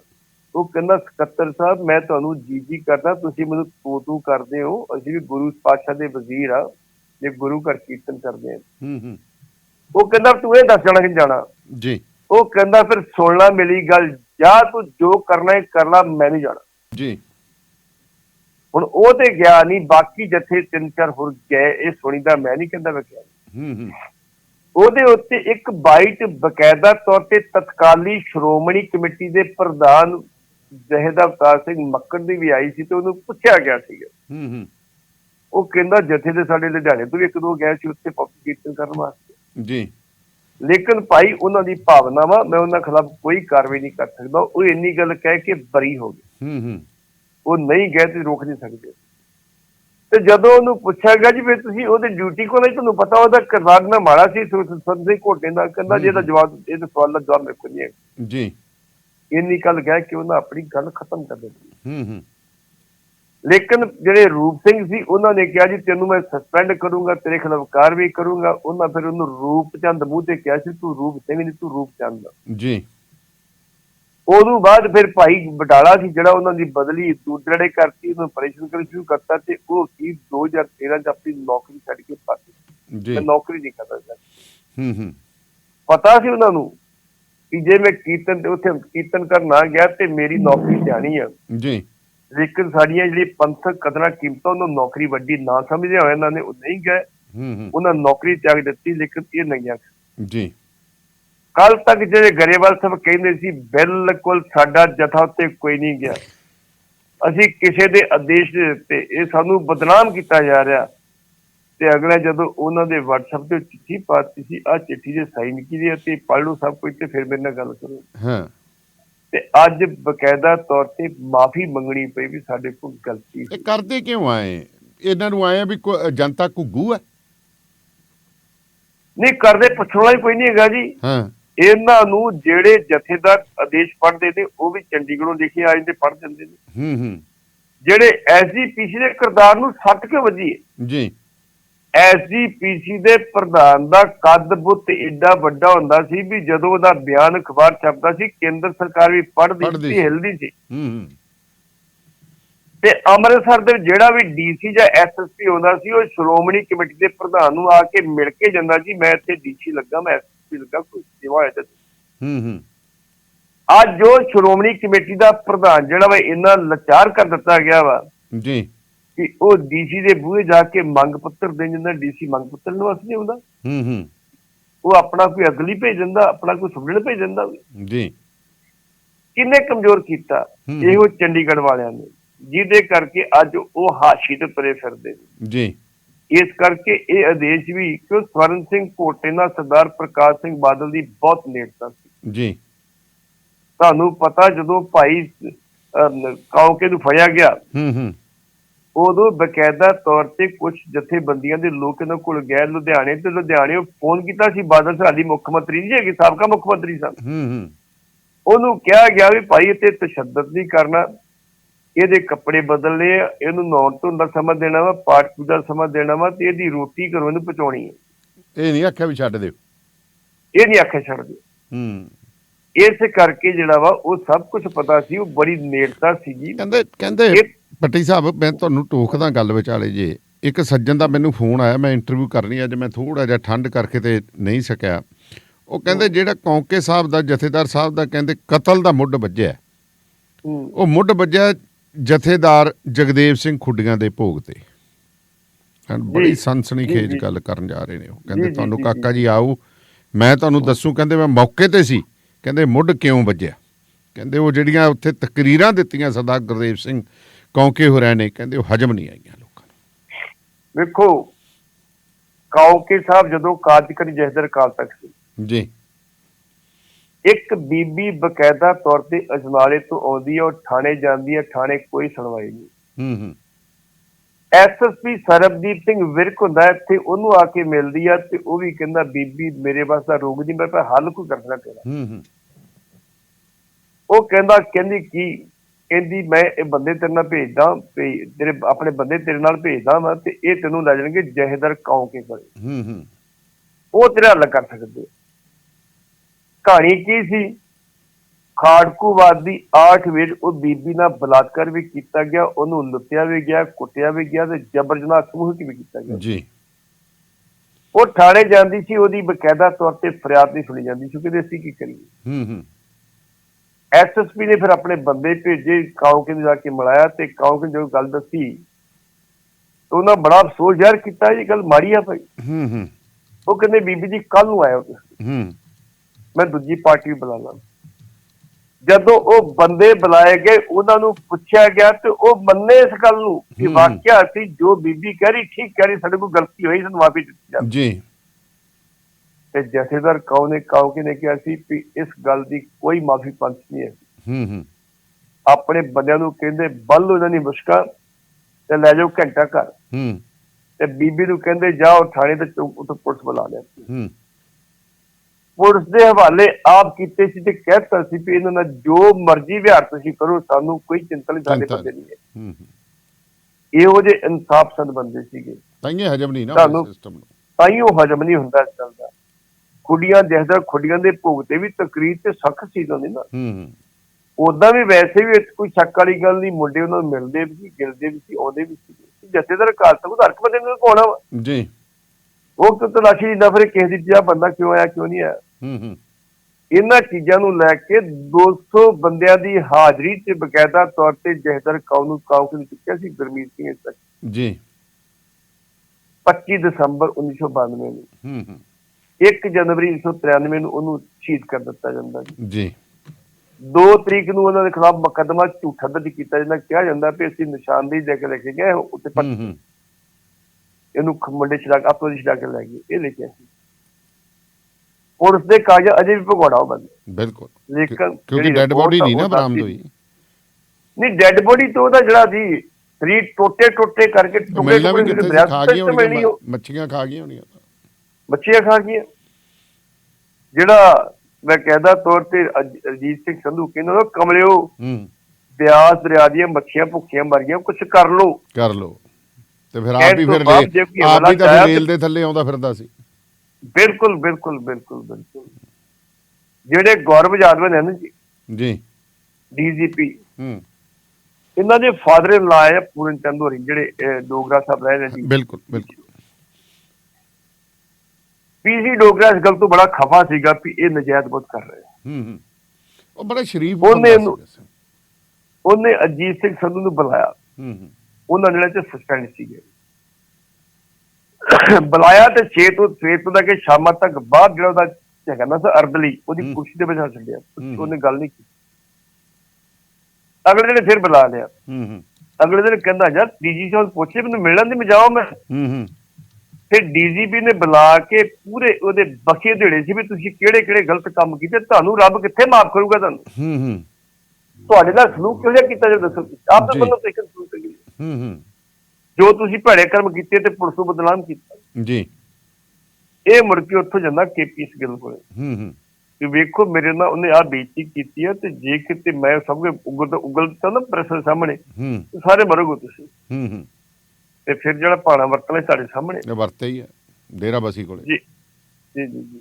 ਉਹ ਕਹਿੰਦਾ ਸਕੱਤਰ ਸਾਹਿਬ ਮੈਂ ਤੁਹਾਨੂੰ ਜੀ ਜੀ ਕਰਦਾ। ਤੁਸੀਂ ਮੈਨੂੰ ਤੂੰ ਤੂੰ ਕਰਦੇ ਹੋ। ਅਸੀਂ ਵੀ ਗੁਰੂ ਪਾਤਸ਼ਾਹ ਦੇ ਵਜ਼ੀਰ ਆ। ਜੇ ਗੁਰੂ ਘਰ ਕੀਰਤਨ ਕਰਦੇ ਆ। ਹੂੰ ਹੂੰ। ਉਹ ਕਹਿੰਦਾ ਤੂੰ ਇਹ ਦੱਸ ਜਾਣਾ ਕਿ ਜਾਣਾ? ਜੀ। ਉਹ ਕਹਿੰਦਾ ਫਿਰ ਸੁਣਨਾ ਮਿਲੀ ਗੱਲ। ਜਾਂ ਤੂੰ ਜੋ ਕਰਨਾ ਹੈ ਕਰ ਲੈ ਮੈਂ ਨਹੀਂ ਜਾਣਾ। ਜੀ। ਹੁਣ ਉਹ ਤੇ ਗਿਆ ਨਹੀਂ। ਬਾਕੀ ਜਥੇ ਤਿੰਨ ਚਾਰ ਹੋਰ ਗਏ। ਇਹ ਸੁਣੀਦਾ ਮੈਂ ਨਹੀਂ ਕਹਿੰਦਾ ਮੈਂ ਕਿਹਾ ਹੂੰ ਹੂੰ। ਉਹਦੇ ਉੱਤੇ ਇੱਕ ਬਾਈਟ ਬਕਾਇਦਾ ਤੌਰ ਤੇ ਤਤਕਾਲੀ ਸ਼੍ਰੋਮਣੀ ਕਮੇਟੀ ਦੇ ਪ੍ਰਧਾਨ ਜਹੇਦਾ ਅਵਤਾਰ ਸਿੰਘ ਮੱਕੜ ਦੀ ਵੀ ਆਈ ਸੀ ਤੇ ਉਹਨੂੰ ਪੁੱਛਿਆ ਗਿਆ ਸੀਗਾ। ਹੂੰ ਹੂੰ। ਉਹ ਕਹਿੰਦਾ ਜਥੇ ਦੇ ਸਾਡੇ ਲੁਧਿਆਣੇ ਤੋਂ ਵੀ ਇੱਕ ਦੋ ਗਏ ਸੀ ਉੱਥੇ ਪਬਲਿਕ ਕੀਰਤਨ ਕਰਨ ਵਾਸਤੇ। ਜੀ। ਲੇਕਿਨ ਭਾਈ ਉਹਨਾਂ ਦੀ ਭਾਵਨਾ ਵਾ ਮੈਂ ਉਹਨਾਂ ਖਿਲਾਫ ਕੋਈ ਕਾਰਵਾਈ ਨਹੀਂ ਕਰ ਸਕਦਾ। ਉਹ ਇੰਨੀ ਗੱਲ ਕਹਿ ਕੇ ਬਰੀ ਹੋ ਗਏ। ਹੂੰ ਹੂੰ। ਉਹ ਨਹੀਂ ਗਏ ਤੇ ਰੋਕ ਨਹੀਂ ਸਕਦੇ। ਤੇ ਜਦੋਂ ਉਹਨੂੰ ਪੁੱਛਿਆ ਗਿਆ ਜੀ ਵੀ ਤੁਸੀਂ ਉਹਦੇ ਡਿਊਟੀ ਕੋਲ ਨਹੀਂ ਤੁਹਾਨੂੰ ਪਤਾ ਉਹਦਾ ਕਿਰਦਾਰ ਨਾ ਮਾੜਾ ਸੀ ਸੰਦੇ ਘੋਟੇ ਦਾ ਕਹਿੰਦਾ ਜੀ ਇਹਦਾ ਜਵਾਬ ਇਹਦੇ ਸਵਾਲ ਦਾ ਜਵਾਬ ਮੇਰੇ ਕੋਲ ਨਹੀਂ ਹੈ ਜੀ। ਇੰਨੀ ਗੱਲ ਕਹਿ ਕੇ ਉਹਨਾਂ ਆਪਣੀ ਗੱਲ ਖਤਮ ਕਰ ਦਿੱਤੀ। ਹੂੰ ਹੂੰ। ਲੇਕਿਨ ਜਿਹੜੇ ਰੂਪ ਸਿੰਘ ਸੀ ਉਹਨਾਂ ਨੇ ਕਿਹਾ ਜੀ ਤੈਨੂੰ ਮੈਂ ਸਸਪੈਂਡ ਕਰੂੰਗਾ ਤੇਰੇ ਖਿਲਾਫ ਕਾਰਵਾਈ ਕਰੂੰਗਾ। ਉਹਨਾਂ ਫਿਰ ਉਹਨੂੰ ਰੂਪ ਚੰਦ ਮੂੰਹ ਤੇ ਕਿਹਾ ਸੀ ਤੂੰ ਰੂਪ ਸਿੰਘ ਨਹੀਂ ਤੂੰ ਰੂਪ ਚੰਦ। ਜੀ। ਉਦੋਂ ਬਾਅਦ ਫਿਰ ਭਾਈ ਬਟਾਲਾ ਸੀ ਜਿਹੜਾ ਉਹਨਾਂ ਦੀ ਬਦਲੀ ਦੂਜੜੇ ਕਰਤੀ ਉਹਨੂੰ ਪਰੇਸ਼ਾਨ ਕਰਨਾ ਸ਼ੁਰੂ ਕਰਤਾ ਤੇ ਉਹ ਕੀ 2013 ਚ ਆਪਣੀ ਨੌਕਰੀ ਛੱਡ ਕੇ ਭੱਜ ਗਏ। ਜੀ। ਮੈਂ ਨੌਕਰੀ ਨਹੀਂ ਕਰਦਾ। ਹੂੰ ਹੂੰ। ਪਤਾ ਸੀ ਉਹਨਾਂ ਨੂੰ ਕਿ ਜੇ ਮੈਂ ਕੀਰਤਨ ਤੇ ਉੱਥੇ ਕੀਰਤਨ ਕਰਨ ਆ ਗਿਆ ਤੇ ਮੇਰੀ ਨੌਕਰੀ ਜਾਣੀ ਆ। ਜੀ। ਲੇਕਿਨ ਸਾਡੀਆਂ ਜਿਹੜੀ ਪੰਥਕ ਕਦਰਾਂ ਕੀਮਤਾਂ ਉਹਨਾਂ ਨੂੰ ਨੌਕਰੀ ਵੱਡੀ ਨਾ ਸਮਝਿਆ ਹੋਇਆ ਇਹਨਾਂ ਨੇ ਉਹ ਨਹੀਂ ਗਏ। ਹੂੰ ਹੂੰ। ਉਹਨਾਂ ਨੂੰ ਨੌਕਰੀ ਤਿਆਗ ਦਿੱਤੀ ਲੇਕਿਨ ਇਹ ਨਹੀਂ ਆ। ਜੀ। ਕੱਲ ਤੱਕ ਜਿਹੜੇ ਗਰੇਵਾਲ ਸਾਹਿਬ ਕਹਿੰਦੇ ਸੀ ਬਿਲਕੁਲ ਸਾਡਾ ਜਥਾ ਉੱਤੇ ਕੋਈ ਨਹੀਂ ਗਿਆ। ਅਸੀਂ ਕਿਸੇ ਦੇ ਆਦੇਸ਼ ਦੇ ਉੱਤੇ ਇਹ ਸਾਨੂੰ ਬਦਨਾਮ ਕੀਤਾ ਜਾ ਰਿਹਾ। ਤੇ ਅਗਲਾ ਜਦੋਂ ਉਹਨਾਂ ਦੇ WhatsApp ਤੇ ਚਿੱਠੀ ਪਾਤੀ ਸੀ ਆ ਚਿੱਠੀ ਦੇ ਸਾਈਨ ਕੀਤੇ ਅਤੇ ਪੜ੍ਹ ਲਓ ਸਭ ਕੁਝ ਤੇ ਫਿਰ ਮੇਰੇ ਨਾਲ ਗੱਲ ਕਰੋ। ਹਾਂ। ਤੇ ਅੱਜ ਬਕਾਇਦਾ ਤੌਰ ਤੇ ਮਾਫੀ ਮੰਗਣੀ ਪਈ ਵੀ ਸਾਡੇ ਕੋਲ ਗਲਤੀ ਇਹ ਕਰਦੇ ਕਿਉਂ ਆਏ? ਇਹਨਾਂ ਨੂੰ ਆਏ ਵੀ ਜਨਤਾ ਘੁੱਗੂ ਹੈ? ਨਹੀਂ ਕਰਦੇ ਪੁੱਛਣ ਵਾਲਾ ਹੀ ਕੋਈ ਨਹੀਂ ਹੈਗਾ ਜੀ। ਹਾਂ। ਇਹਨਾਂ ਨੂੰ ਜਿਹੜੇ ਜਥੇਦਾਰ ਆਦੇਸ਼ ਪੜ੍ਹਦੇ ਨੇ ਉਹ ਵੀ ਚੰਡੀਗੜ੍ਹੋਂ ਲਿਖੇ ਆ ਜਾਂਦੇ ਪੜ੍ਹ ਦਿੰਦੇ ਨੇ। ਹੂੰ ਹੂੰ। ਜਿਹੜੇ ਐਸਜੀਪੀਸੀ ਦੇ ਕਿਰਦਾਰ ਨੂੰ ਸੱਟ ਕੇ ਵੱਜੀ? ਜੀ। ਐਸਜੀਪੀਸੀ ਦੇ ਪ੍ਰਧਾਨ ਦਾ ਕੱਦ ਬੁੱਤ ਏਡਾ ਵੱਡਾ ਹੁੰਦਾ ਸੀ ਵੀ ਜਦੋਂ ਉਹਦਾ ਬਿਆਨ ਅਖਬਾਰ ਛਪਦਾ ਸੀ ਕੇਂਦਰ ਸਰਕਾਰ ਵੀ ਪੜ੍ਹਦੀ ਸੀ ਸੀ। ਹਿਲਦੀ ਸੀ। ਹੂੰ ਹੂੰ। ਤੇ ਅੰਮ੍ਰਿਤਸਰ ਦੇ ਜਿਹੜਾ ਵੀ ਡੀਸੀ ਜਾਂ ਐਸਐਸਪੀ ਹੁੰਦਾ ਸੀ ਉਹ ਸ਼੍ਰੋਮਣੀ ਕਮੇਟੀ ਦੇ ਪ੍ਰਧਾਨ ਨੂੰ ਆ ਕੇ ਮਿਲ ਕੇ ਜਾਂਦਾ ਜੀ ਮੈਂ ਇੱਥੇ ਡੀਸੀ ਲੱਗਾ ਮੈਂ ਲੱਗਾ ਕੋਈ ਸੇਵਾ ਹੋਇਆ ਤੇ ਹੂੰ ਹੂੰ। ਅੱਜ ਜੋ ਸ਼੍ਰੋਮਣੀ ਕਮੇਟੀ ਦਾ ਪ੍ਰਧਾਨ ਜਿਹੜਾ ਵਾ ਇੰਨਾ ਲਾਚਾਰ ਕਰ ਦਿੱਤਾ ਗਿਆ ਵਾ ਜੀ। ਕਿ ਉਹ ਡੀਸੀ ਦੇ ਬੂਹੇ ਜਾ ਕੇ ਮੰਗ ਪੱਤਰ ਦੇ ਜਾਂਦਾ ਡੀਸੀ ਮੰਗ ਪੱਤਰ ਨੂੰ ਨਹੀਂ ਹੁੰਦਾ ਹੂੰ ਹੂੰ। ਉਹ ਆਪਣਾ ਕੋਈ ਅਗਲੀ ਭੇਜ ਦਿੰਦਾ ਆਪਣਾ ਕੋਈ ਸੁਬੜਨ ਭੇਜ ਦਿੰਦਾ। ਜੀ। ਕਿੰਨੇ ਕਮਜ਼ੋਰ ਕੀਤਾ ਹੂੰ। ਇਹੋ ਚੰਡੀਗੜ੍ਹ ਵਾਲਿਆਂ ਨੇ ਜਿਹਦੇ ਕਰਕੇ ਅੱਜ ਉਹ ਹਾਸ਼ੀ ਤੇ ਤੁਰੇ ਫਿਰਦੇ ਜੀ। ਇਸ ਕਰਕੇ ਇਹ ਆਦੇਸ਼ ਵੀ ਕਿਉਂ ਸਵਰਨ ਸਿੰਘ ਕੋਟੇ ਨਾਲ ਸਰਦਾਰ ਪ੍ਰਕਾਸ਼ ਸਿੰਘ ਬਾਦਲ ਦੀ ਬਹੁਤ ਨੇੜਤਾ ਸੀ। ਜੀ। ਤੁਹਾਨੂੰ ਪਤਾ ਜਦੋਂ ਭਾਈ ਕਾਉਂਕੇ ਨੂੰ ਫੜਿਆ ਗਿਆ ਹੂੰ ਹੂੰ। ਉਦੋਂ ਬਕਾਇਦਾ ਤੌਰ ਤੇ ਕੁਝ ਜਥੇਬੰਦੀਆਂ ਦੇ ਲੋਕ ਇਹਨਾਂ ਕੋਲ ਗਏ ਲੁਧਿਆਣੇ ਤੇ ਲੁਧਿਆਣੇ ਫੋਨ ਕੀਤਾ ਸੀ ਬਾਦਲ ਸਾਡੀ ਮੁੱਖ ਮੰਤਰੀ ਨਹੀਂ ਹੈਗੀ ਸਾਬਕਾ ਮੁੱਖ ਮੰਤਰੀ ਸਨ। ਹੂੰ ਹੂੰ। ਉਹਨੂੰ ਕਿਹਾ ਗਿਆ ਵੀ ਭਾਈ ਇੱਥੇ ਤਸ਼ੱਦਦ ਨਹੀਂ ਕਰਨਾ ਇਹਦੇ ਕੱਪੜੇ ਬਦਲਨੇ ਆ ਇਹਨੂੰ ਨੌਨ ਧੋਣ ਦਾ ਸਮਾਂ ਦੇਣਾ ਵਾ ਪਾਠ ਪੂਜਾ ਦਾ ਸਮਾਂ ਦੇਣਾ ਵਾ ਤੇ ਇਹਦੀ ਰੋਟੀ ਘਰੋਂ ਇਹਨੂੰ ਪਹੁੰਚਾਉਣੀ ਹੈ ਇਹ ਨਹੀਂ ਆਖਿਆ ਵੀ ਛੱਡ ਦਿਓ। ਇਹ ਨਹੀਂ ਆਖਿਆ ਛੱਡ ਦਿਓ। ਹੂੰ। ਇਸ ਕਰਕੇ ਜਿਹੜਾ ਵਾ ਉਹ ਸਭ ਕੁਝ ਪਤਾ ਸੀ ਉਹ ਬੜੀ ਨੇੜਤਾ ਸੀਗੀ ਕਹਿੰਦੇ ਕਹਿੰਦੇ ਪੱਟੀ ਸਾਹਿਬ ਮੈਂ ਤੁਹਾਨੂੰ ਟੋਕਦਾ ਗੱਲ ਵਿਚਾਲੇ ਜੇ। ਇੱਕ ਸੱਜਣ ਦਾ ਮੈਨੂੰ ਫੋਨ ਆਇਆ ਮੈਂ ਇੰਟਰਵਿਊ ਕਰਨੀ ਅੱਜ ਮੈਂ ਥੋੜਾ ਜਿਹਾ ਠੰਡ ਕਰਕੇ ਤੇ ਨਹੀਂ ਸਕਿਆ। ਉਹ ਕਹਿੰਦੇ ਜਿਹੜਾ ਕੌਂਕੇ ਸਾਹਿਬ ਦਾ ਜਥੇਦਾਰ ਸਾਹਿਬ ਦਾ ਕਹਿੰਦੇ ਕਤਲ ਦਾ ਮੁੱਢ ਵੱਜਿਆ। ਉਹ ਮੁੱਢ ਵੱਜਿਆ ਜਥੇਦਾਰ ਜਗਦੇਵ ਸਿੰਘ ਖੁੱਡੀਆਂ ਦੇ ਭੋਗ ਤੇ। ਹਨ ਬੜੀ ਜੀ। ਸਨਸਨੀਖੇਜ ਜੀ, ਜੀ। ਗੱਲ ਕਰਨ ਜਾ ਰਹੇ ਨੇ ਉਹ। ਕਹਿੰਦੇ ਤੁਹਾਨੂੰ ਕਾਕਾ ਜੀ। ਆਓ ਮੈਂ ਤੁਹਾਨੂੰ ਦੱਸੂ ਕਹਿੰਦੇ ਮੈਂ ਮੌਕੇ ਤੇ ਸੀ। ਕਹਿੰਦੇ ਮੁੱਢ ਕਿਉਂ ਵੱਜਿਆ? ਕਹਿੰਦੇ ਉਹ ਜਿਹੜੀਆਂ ਉੱਥੇ ਤਕਰੀਰਾਂ ਦਿੱਤੀਆਂ ਸਰਦਾਰ ਗੁਰਦੇਵ ਸਿੰਘ ਕੌਂਕੇ ਹੋਰਾਂ ਨੇ ਕਹਿੰਦੇ ਉਹ ਹਜਮ ਨਹੀਂ ਆਈਆਂ ਲੋਕਾਂ ਨੂੰ। ਵੇਖੋ ਕਾਉਕੇ ਸਾਹਿਬ ਜਦੋਂ ਕਾਰਜਕਾਰੀ ਜਥੇਦਾਰ ਕਾਲ ਤੱਕ ਸੀ ਜੀ। ਇੱਕ ਬੀਬੀ ਬਕਾਇਦਾ ਤੌਰ ਤੇ ਅਜਨਾਲੇ ਤੋਂ ਆਉਂਦੀ ਹੈ ਉਹ ਥਾਣੇ ਜਾਂਦੀ ਹੈ ਥਾਣੇ ਕੋਈ ਸੁਣਵਾਈ ਨਹੀਂ। ਹੂੰ ਹੂੰ। ਐਸਐਸਪੀ ਸਰਬਦੀਪ ਸਿੰਘ ਵਿਰਕ ਹੁੰਦਾ ਇੱਥੇ ਉਹਨੂੰ ਆ ਕੇ ਮਿਲਦੀ ਆ ਤੇ ਉਹ ਵੀ ਕਹਿੰਦਾ ਬੀਬੀ ਮੇਰੇ ਵਾਸਤੇ ਤਾਂ ਰੋਗ ਨਹੀਂ ਮੈਂ ਤਾਂ ਹੱਲ ਕੋਈ ਕਰਨਾ ਤੇਰਾ। ਹੂੰ ਹੂੰ। ਉਹ ਕਹਿੰਦਾ ਕਹਿੰਦੀ ਕੀ? ਕਹਿੰਦੀ ਮੈਂ ਇਹ ਬੰਦੇ ਤੇਰੇ ਨਾਲ ਭੇਜਦਾ ਤੇਰੇ ਆਪਣੇ ਬੰਦੇ ਤੇਰੇ ਨਾਲ ਭੇਜਦਾ ਮੈਂ ਤੇ ਇਹ ਤੈਨੂੰ ਲੈ ਜਾਣਗੇ ਜਹੇਦਰ ਕੌਂ ਕੇ ਕੋਲ। ਹੂੰ ਹੂੰ। ਉਹ ਤੇਰਾ ਹੱਲ ਕਰ ਸਕਦੇ ਕਹਾਣੀ ਕੀ ਸੀ? ਖਾੜਕੂਵਾਦ ਦੀ ਆਠ ਵਿੱਚ ਉਹ ਬੀਬੀ ਨਾਲ ਬਲਾਤਕਾਰ ਵੀ ਕੀਤਾ ਗਿਆ ਉਹਨੂੰ ਲੁੱਟਿਆ ਵੀ ਗਿਆ ਕੁੱਟਿਆ ਵੀ ਗਿਆ ਤੇ ਜਬਰ ਜਨਾਹ ਸਮੂਹਿਕ ਵੀ ਕੀਤਾ ਗਿਆ। ਜੀ। ਉਹ ਥਾਣੇ ਜਾਂਦੀ ਸੀ ਉਹਦੀ ਬਕਾਇਦਾ ਤੌਰ ਤੇ ਫਰਿਆਦ ਨਹੀਂ ਸੁਣੀ ਜਾਂਦੀ ਸੀ ਕਿ ਅਸੀਂ ਕੀ ਕਰੀਏ? ਹੂੰ ਹੂੰ। ਐਸਐਸਪੀ ਨੇ ਫਿਰ ਆਪਣੇ ਬੰਦੇ ਭੇਜੇ ਕਾਉਂਕੇ ਨੂੰ ਜਾ ਕੇ ਮਿਲਾਇਆ ਤੇ ਕਾਉਂਕੇ ਜੋ ਗੱਲ ਦੱਸੀ। ਉਹਨਾਂ ਬੜਾ ਅਫਸੋਸ ਜ਼ਾਹਰ ਕੀਤਾ ਇਹ ਗੱਲ ਮਾੜੀ ਆ ਭਾਈ। ਹੂੰ ਹੂੰ। ਉਹ ਕਹਿੰਦੇ ਬੀਬੀ ਜੀ ਕੱਲ ਨੂੰ ਆਇਓ ਤੁਸੀਂ। ਹੂੰ। ਮੈਂ ਦੂਜੀ ਪਾਰਟੀ ਬੁਲਾ ਲਾਂ। ਜਦੋਂ ਉਹ ਬੰਦੇ ਬੁਲਾਏ ਗਏ ਉਹਨਾਂ ਨੂੰ ਪੁੱਛਿਆ ਗਿਆ ਤੇ ਉਹ ਮੰਨੇ ਇਸ ਗੱਲ ਨੂੰ ਕਿ। ਵਾਕਿਆ ਸੀ ਜੋ ਬੀਬੀ ਕਹਿ ਰਹੀ ਠੀਕ ਕਹਿ ਰਹੀ ਸਾਡੇ ਕੋਲ ਗਲਤੀ ਹੋਈ ਸਾਨੂੰ ਮਾਫੀ ਦਿੱਤੀ ਜਾਵੇ। ਜੀ। ਤੇ ਜਥੇਦਾਰ ਕਾਉ ਨੇ ਕਾਉ ਨੇ ਕਿਹਾ ਸੀ ਵੀ ਇਸ ਗੱਲ ਦੀ ਕੋਈ ਮਾਫੀ ਪੰਥ ਨਹੀਂ ਹੈ। ਹੂੰ ਹੂੰ। ਆਪਣੇ ਬੰਦਿਆਂ ਨੂੰ ਕਹਿੰਦੇ ਬੰਨ ਲਓ ਇਹਨਾਂ ਦੀ ਮੁਸ਼ਕਲ ਤੇ ਲੈ ਜਾਓ ਘੰਟਾ ਘਰ। ਹੂੰ। ਤੇ ਬੀਬੀ ਨੂੰ ਕਹਿੰਦੇ ਜਾਓ ਥਾਣੇ ਤੇ ਪੁਲਿਸ ਬੁਲਾ ਲਿਆ। ਹੂੰ। ਪੁਲਿਸ ਦੇ ਹਵਾਲੇ ਆਪ ਕੀਤੇ ਸੀ ਤੇ ਕਹਿਤਾ ਸੀ ਵੀ ਇਹਨਾਂ ਨਾਲ ਜੋ ਮਰਜ਼ੀ ਵਿਹਾਰ ਤੁਸੀਂ ਕਰੋ ਸਾਨੂੰ ਕੋਈ ਚਿੰਤਾ ਨਹੀਂ ਸਾਡੇ ਬੰਦੇ ਨਹੀਂ ਹੈ ਇਹੋ ਜਿਹੇ ਇਨਸਾਫ ਸੰਦ ਬੰਦੇ ਸੀਗੇ। ਤਾਂਗੇ ਹਜਮ ਨਹੀਂ ਨਾ ਸਿਸਟਮ ਨੂੰ। ਤਾਈਓ ਹਜਮ ਨਹੀਂ ਹੁੰਦਾ ਇਸ ਗੱਲ ਦਾ। ਖੁੱਡੀਆਂ ਦੇਖਦਾ ਖੁੱਡੀਆਂ ਦੇ ਭੋਗ ਤੇ ਵੀ ਤਕਰੀਰ ਤੇ ਸਖਤ ਸੀ ਹੁੰਦੀ ਨਾ। ਹੂੰ ਹੂੰ। ਉਦਾਂ ਵੀ ਵੈਸੇ ਵੀ ਕੋਈ ਸ਼ੱਕ ਵਾਲੀ ਗੱਲ ਨਹੀਂ ਮੁੰਡੇ ਉਹਨਾਂ ਨੂੰ ਮਿਲਦੇ ਵੀ ਸੀ ਗਿਲਦੇ ਵੀ ਸੀ ਆਉਂਦੇ ਵੀ ਸੀ ਜਥੇਦਾਰ ਕਾਲ ਤੱਕ ਹਰ ਇੱਕ ਬੰਦੇ ਨੂੰ ਕੋਣਾ ਜੀ। ਉਹ ਕਿ ਤਲਾਸ਼ੀ ਦੀ ਨਫਰ ਕਿਸੇ ਦੀ ਜਿਆ ਬੰਦਾ ਕਿਉਂ ਆਇਆ ਕਿਉਂ ਨਹੀਂ ਆਇਆ? ਹੂੰ ਹੂੰ। ਇਹਨਾਂ ਚੀਜ਼ਾਂ ਨੂੰ ਲੈ ਕੇ 200 ਬੰਦਿਆਂ ਦੀ ਹਾਜ਼ਰੀ 'ਚ ਬਕਾਇਦਾ ਤੌਰ ਤੇ ਜਹਦਰ ਕਾਨੂੰਨ ਕਾਉਂਸਲ ਨੇ ਚੁੱਕਿਆ ਸੀ ਗੁਰਮੀਤ ਸਿੰਘ ਤੱਕ ਜੀ। 25 ਦਸੰਬਰ 1992 ਨੂੰ। ਹੂੰ ਹੂੰ। 1 ਜਨਵਰੀ 1993 ਨੂੰ ਉਹਨੂੰ ਸ਼ਹੀਦ ਕਰ ਦਿੱਤਾ ਜਾਂਦਾ ਜੀ ਜੀ। 2 ਤਰੀਕ ਨੂੰ ਉਹਨਾਂ ਦੇ ਖਿਲਾਫ ਮੁਕੱਦਮਾ ਝੂਠਾ ਦਰਜ ਕੀਤਾ ਜਾਂਦਾ। ਕਿਹਾ ਜਾਂਦਾ ਵੀ ਅਸੀਂ ਨਿਸ਼ਾਨਦੇਹੀ ਦੇ ਕੇ ਕੇ ਗਏ ਉੱਤੇ ਹੂੰ। ਇਹਨੂੰ ਮੁੰਡੇ ਛਡਾ ਕੇ ਆਪੋ ਛਡਾ ਕੇ ਲੈ ਗਏ ਇਹ ਲਿਖਿਆ ਸੀ ਪੁਲਿਸ ਦੇ ਕਾਗਜ਼ ਅਜੇ ਵੀ ਭਗੌੜਾ ਉਹ ਬੰਦੇ। ਬਿਲਕੁਲ। ਲੇਕਿਨ ਕਿਉਂਕਿ ਡੈੱਡ ਬੋਡੀ ਨਹੀਂ ਨਾ ਬਰਾਮਦ ਹੋਈ। ਨਹੀਂ ਡੈੱਡ ਬੋਡੀ ਤੋਂ ਉਹਦਾ ਜਿਹੜਾ ਸੀ ਸਰੀਰ ਟੋਟੇ ਟੋਟੇ ਕਰਕੇ ਟੁਕੜੇ ਟੁਕੜੇ ਖਾ ਹੋਣੀਆਂ ਉਹ। ਮੱਛੀਆਂ ਖਾ ਗਈਆਂ ਹੋਣੀਆਂ ਮੱਛੀਆਂ ਖਾ ਗਈਆਂ। ਜਿਹੜਾ ਮੈਂ ਕਹਿੰਦਾ ਤੌਰ ਤੇ ਅਜ- ਅਜੀਤ ਸਿੰਘ ਸੰਧੂ ਕਹਿੰਦਾ ਕਮਲਿਓ ਹੂੰ। ਬਿਆਸ ਦਰਿਆ ਦੀਆਂ ਮੱਛੀਆਂ ਭੁੱਖੀਆਂ ਮਰ ਗਈਆਂ ਕੁਝ ਕਰ ਲੋ ਕਰ ਲੋ ਤੇ ਫਿਰ ਆਪ ਤੋਂ ਫਿਰ ਆਪ ਹੀ ਤਾਂ ਰੇਲ ਦੇ ਥੱਲੇ ਆਉਂਦਾ ਫਿਰਦਾ ਸੀ। ਬਿਲਕੁਲ ਬਿਲਕੁਲ ਬਿਲਕੁਲ ਬਿਲਕੁਲ। ਜਿਹੜੇ ਗੌਰਵ ਯਾਦਵ ਨੇ ਨਾ ਜੀ ਜੀ। ਡੀਜੀਪੀ ਹੂੰ। ਇਹਨਾਂ ਦੇ ਫਾਦਰ ਇਨ ਲਾ ਹੈ ਪੂਰਨ ਚੰਦ ਹੋਰੀ ਜਿਹੜੇ ਡੋਗਰਾ ਸਾਹਿਬ ਰਹੇ ਨੇ ਜੀ। ਬਿਲਕੁਲ ਬਿਲਕੁਲ। ਪੀਸੀ ਡੋਗਰਾ ਇਸ ਗੱਲ ਤੋਂ ਬੜਾ ਖਫਾ ਸੀਗਾ ਵੀ ਇਹ ਨਜਾਇਜ਼ ਬਹੁਤ ਕਰ ਰਹੇ। ਹੂੰ ਹੂੰ। ਉਹ ਬੜਾ ਸ਼ਰੀਫ ਉਹਨੇ। ਉਹਨੇ ਅਜੀਤ ਸਿੰਘ ਸੰਧੂ ਨੂੰ ਬੁਲਾਇਆ। ਹੂੰ ਹੂੰ। ਉਹਨਾਂ ਜਿਹੜੇ ਚ ਸਸਪੈਂਡ ਸੀਗੇ। ਬੁਲਾਇਆ ਤੇ 6 ਤੋਂ ਸਵੇਰ ਤੋਂ ਲੈ ਕੇ ਸ਼ਾਮਾਂ ਤੱਕ ਬਾਅਦ ਜਿਹੜਾ ਉਹਦਾ ਹੈਗਾ ਨਾ ਸਰ ਅਰਦਲੀ ਉਹਦੀ। ਕੁਰਸੀ ਤੇ ਬਿਠਾ ਛੱਡਿਆ। ਉਹਨੇ ਗੱਲ ਨਹੀਂ ਕੀਤੀ। ਅਗਲੇ ਦਿਨ ਫਿਰ ਬੁਲਾ ਲਿਆ। ਹੂੰ ਹੂੰ। ਅਗਲੇ ਦਿਨ ਕਹਿੰਦਾ ਯਾਰ ਡੀਜੀ ਸਾਹਿਬ ਪੁੱਛੇ ਮੈਨੂੰ ਮਿਲਣ ਦੀ ਮਜਾਓ ਮੈਂ? ਹੂੰ ਹੂੰ। ਫਿਰ ਡੀਜੀਪੀ ਨੇ ਬੁਲਾ ਕੇ ਪੂਰੇ ਉਹਦੇ ਬਖੇ ਦੇੜੇ ਸੀ ਵੀ ਤੁਸੀਂ ਕਿਹੜੇ ਕਿਹੜੇ ਗਲਤ ਕੰਮ ਕੀਤੇ ਤੁਹਾਨੂੰ ਰੱਬ ਕਿੱਥੇ ਮਾਫ ਕਰੂਗਾ ਤੁਹਾਨੂੰ? ਹੂੰ ਹੂੰ। ਤੁਹਾਡੇ ਨਾਲ ਸਲੂਕ ਕਿਹੋ ਜਿਹਾ ਕੀਤਾ ਜੇ ਦੱਸੋ? ਆਪ ਤਾਂ। ਬੰਦਾ ਨਾਲ ਸਲੂਕ ਕਰੀਏ ਹੂੰ ਹੂੰ। ਜੋ ਤੁਸੀਂ ਭੜੇ ਕਰਮ ਕੀਤੇ ਤੇ ਪੁਲਿਸ ਨੂੰ ਬਦਨਾਮ ਕੀਤਾ। ਜੀ। ਇਹ ਮੁੜ ਕੇ ਉੱਥੋਂ ਜਾਂਦਾ ਕੇਪੀ ਗਿੱਲ ਕੋਲੇ। ਹੂੰ ਹੂੰ। ਕਿ ਵੇਖੋ ਮੇਰੇ ਨਾਲ ਉਹਨੇ ਆ ਬੇਇੱਜ਼ਤੀ ਕੀਤੀ ਹੈ ਤੇ ਜੇ ਕਿਤੇ ਮੈਂ ਸਭ ਕੇ ਉਗਲ ਤਾਂ ਉਗਲ ਤਾਂ ਨਾ ਪ੍ਰੈਸ ਸਾਹਮਣੇ ਹੂੰ। ਸਾਰੇ ਮਰੋਗੇ ਤੁਸੀਂ। ਹੂੰ ਹੂੰ। ਤੇ ਫਿਰ ਜਿਹੜਾ ਪਾਣਾ ਵਰਤਣਾ ਤੁਹਾਡੇ ਸਾਹਮਣੇ। ਵਰਤੇ ਹੀ ਹੈ ਡੇਰਾ ਬਸੀ ਕੋਲੇ। ਜੀ। ਜੀ ਜੀ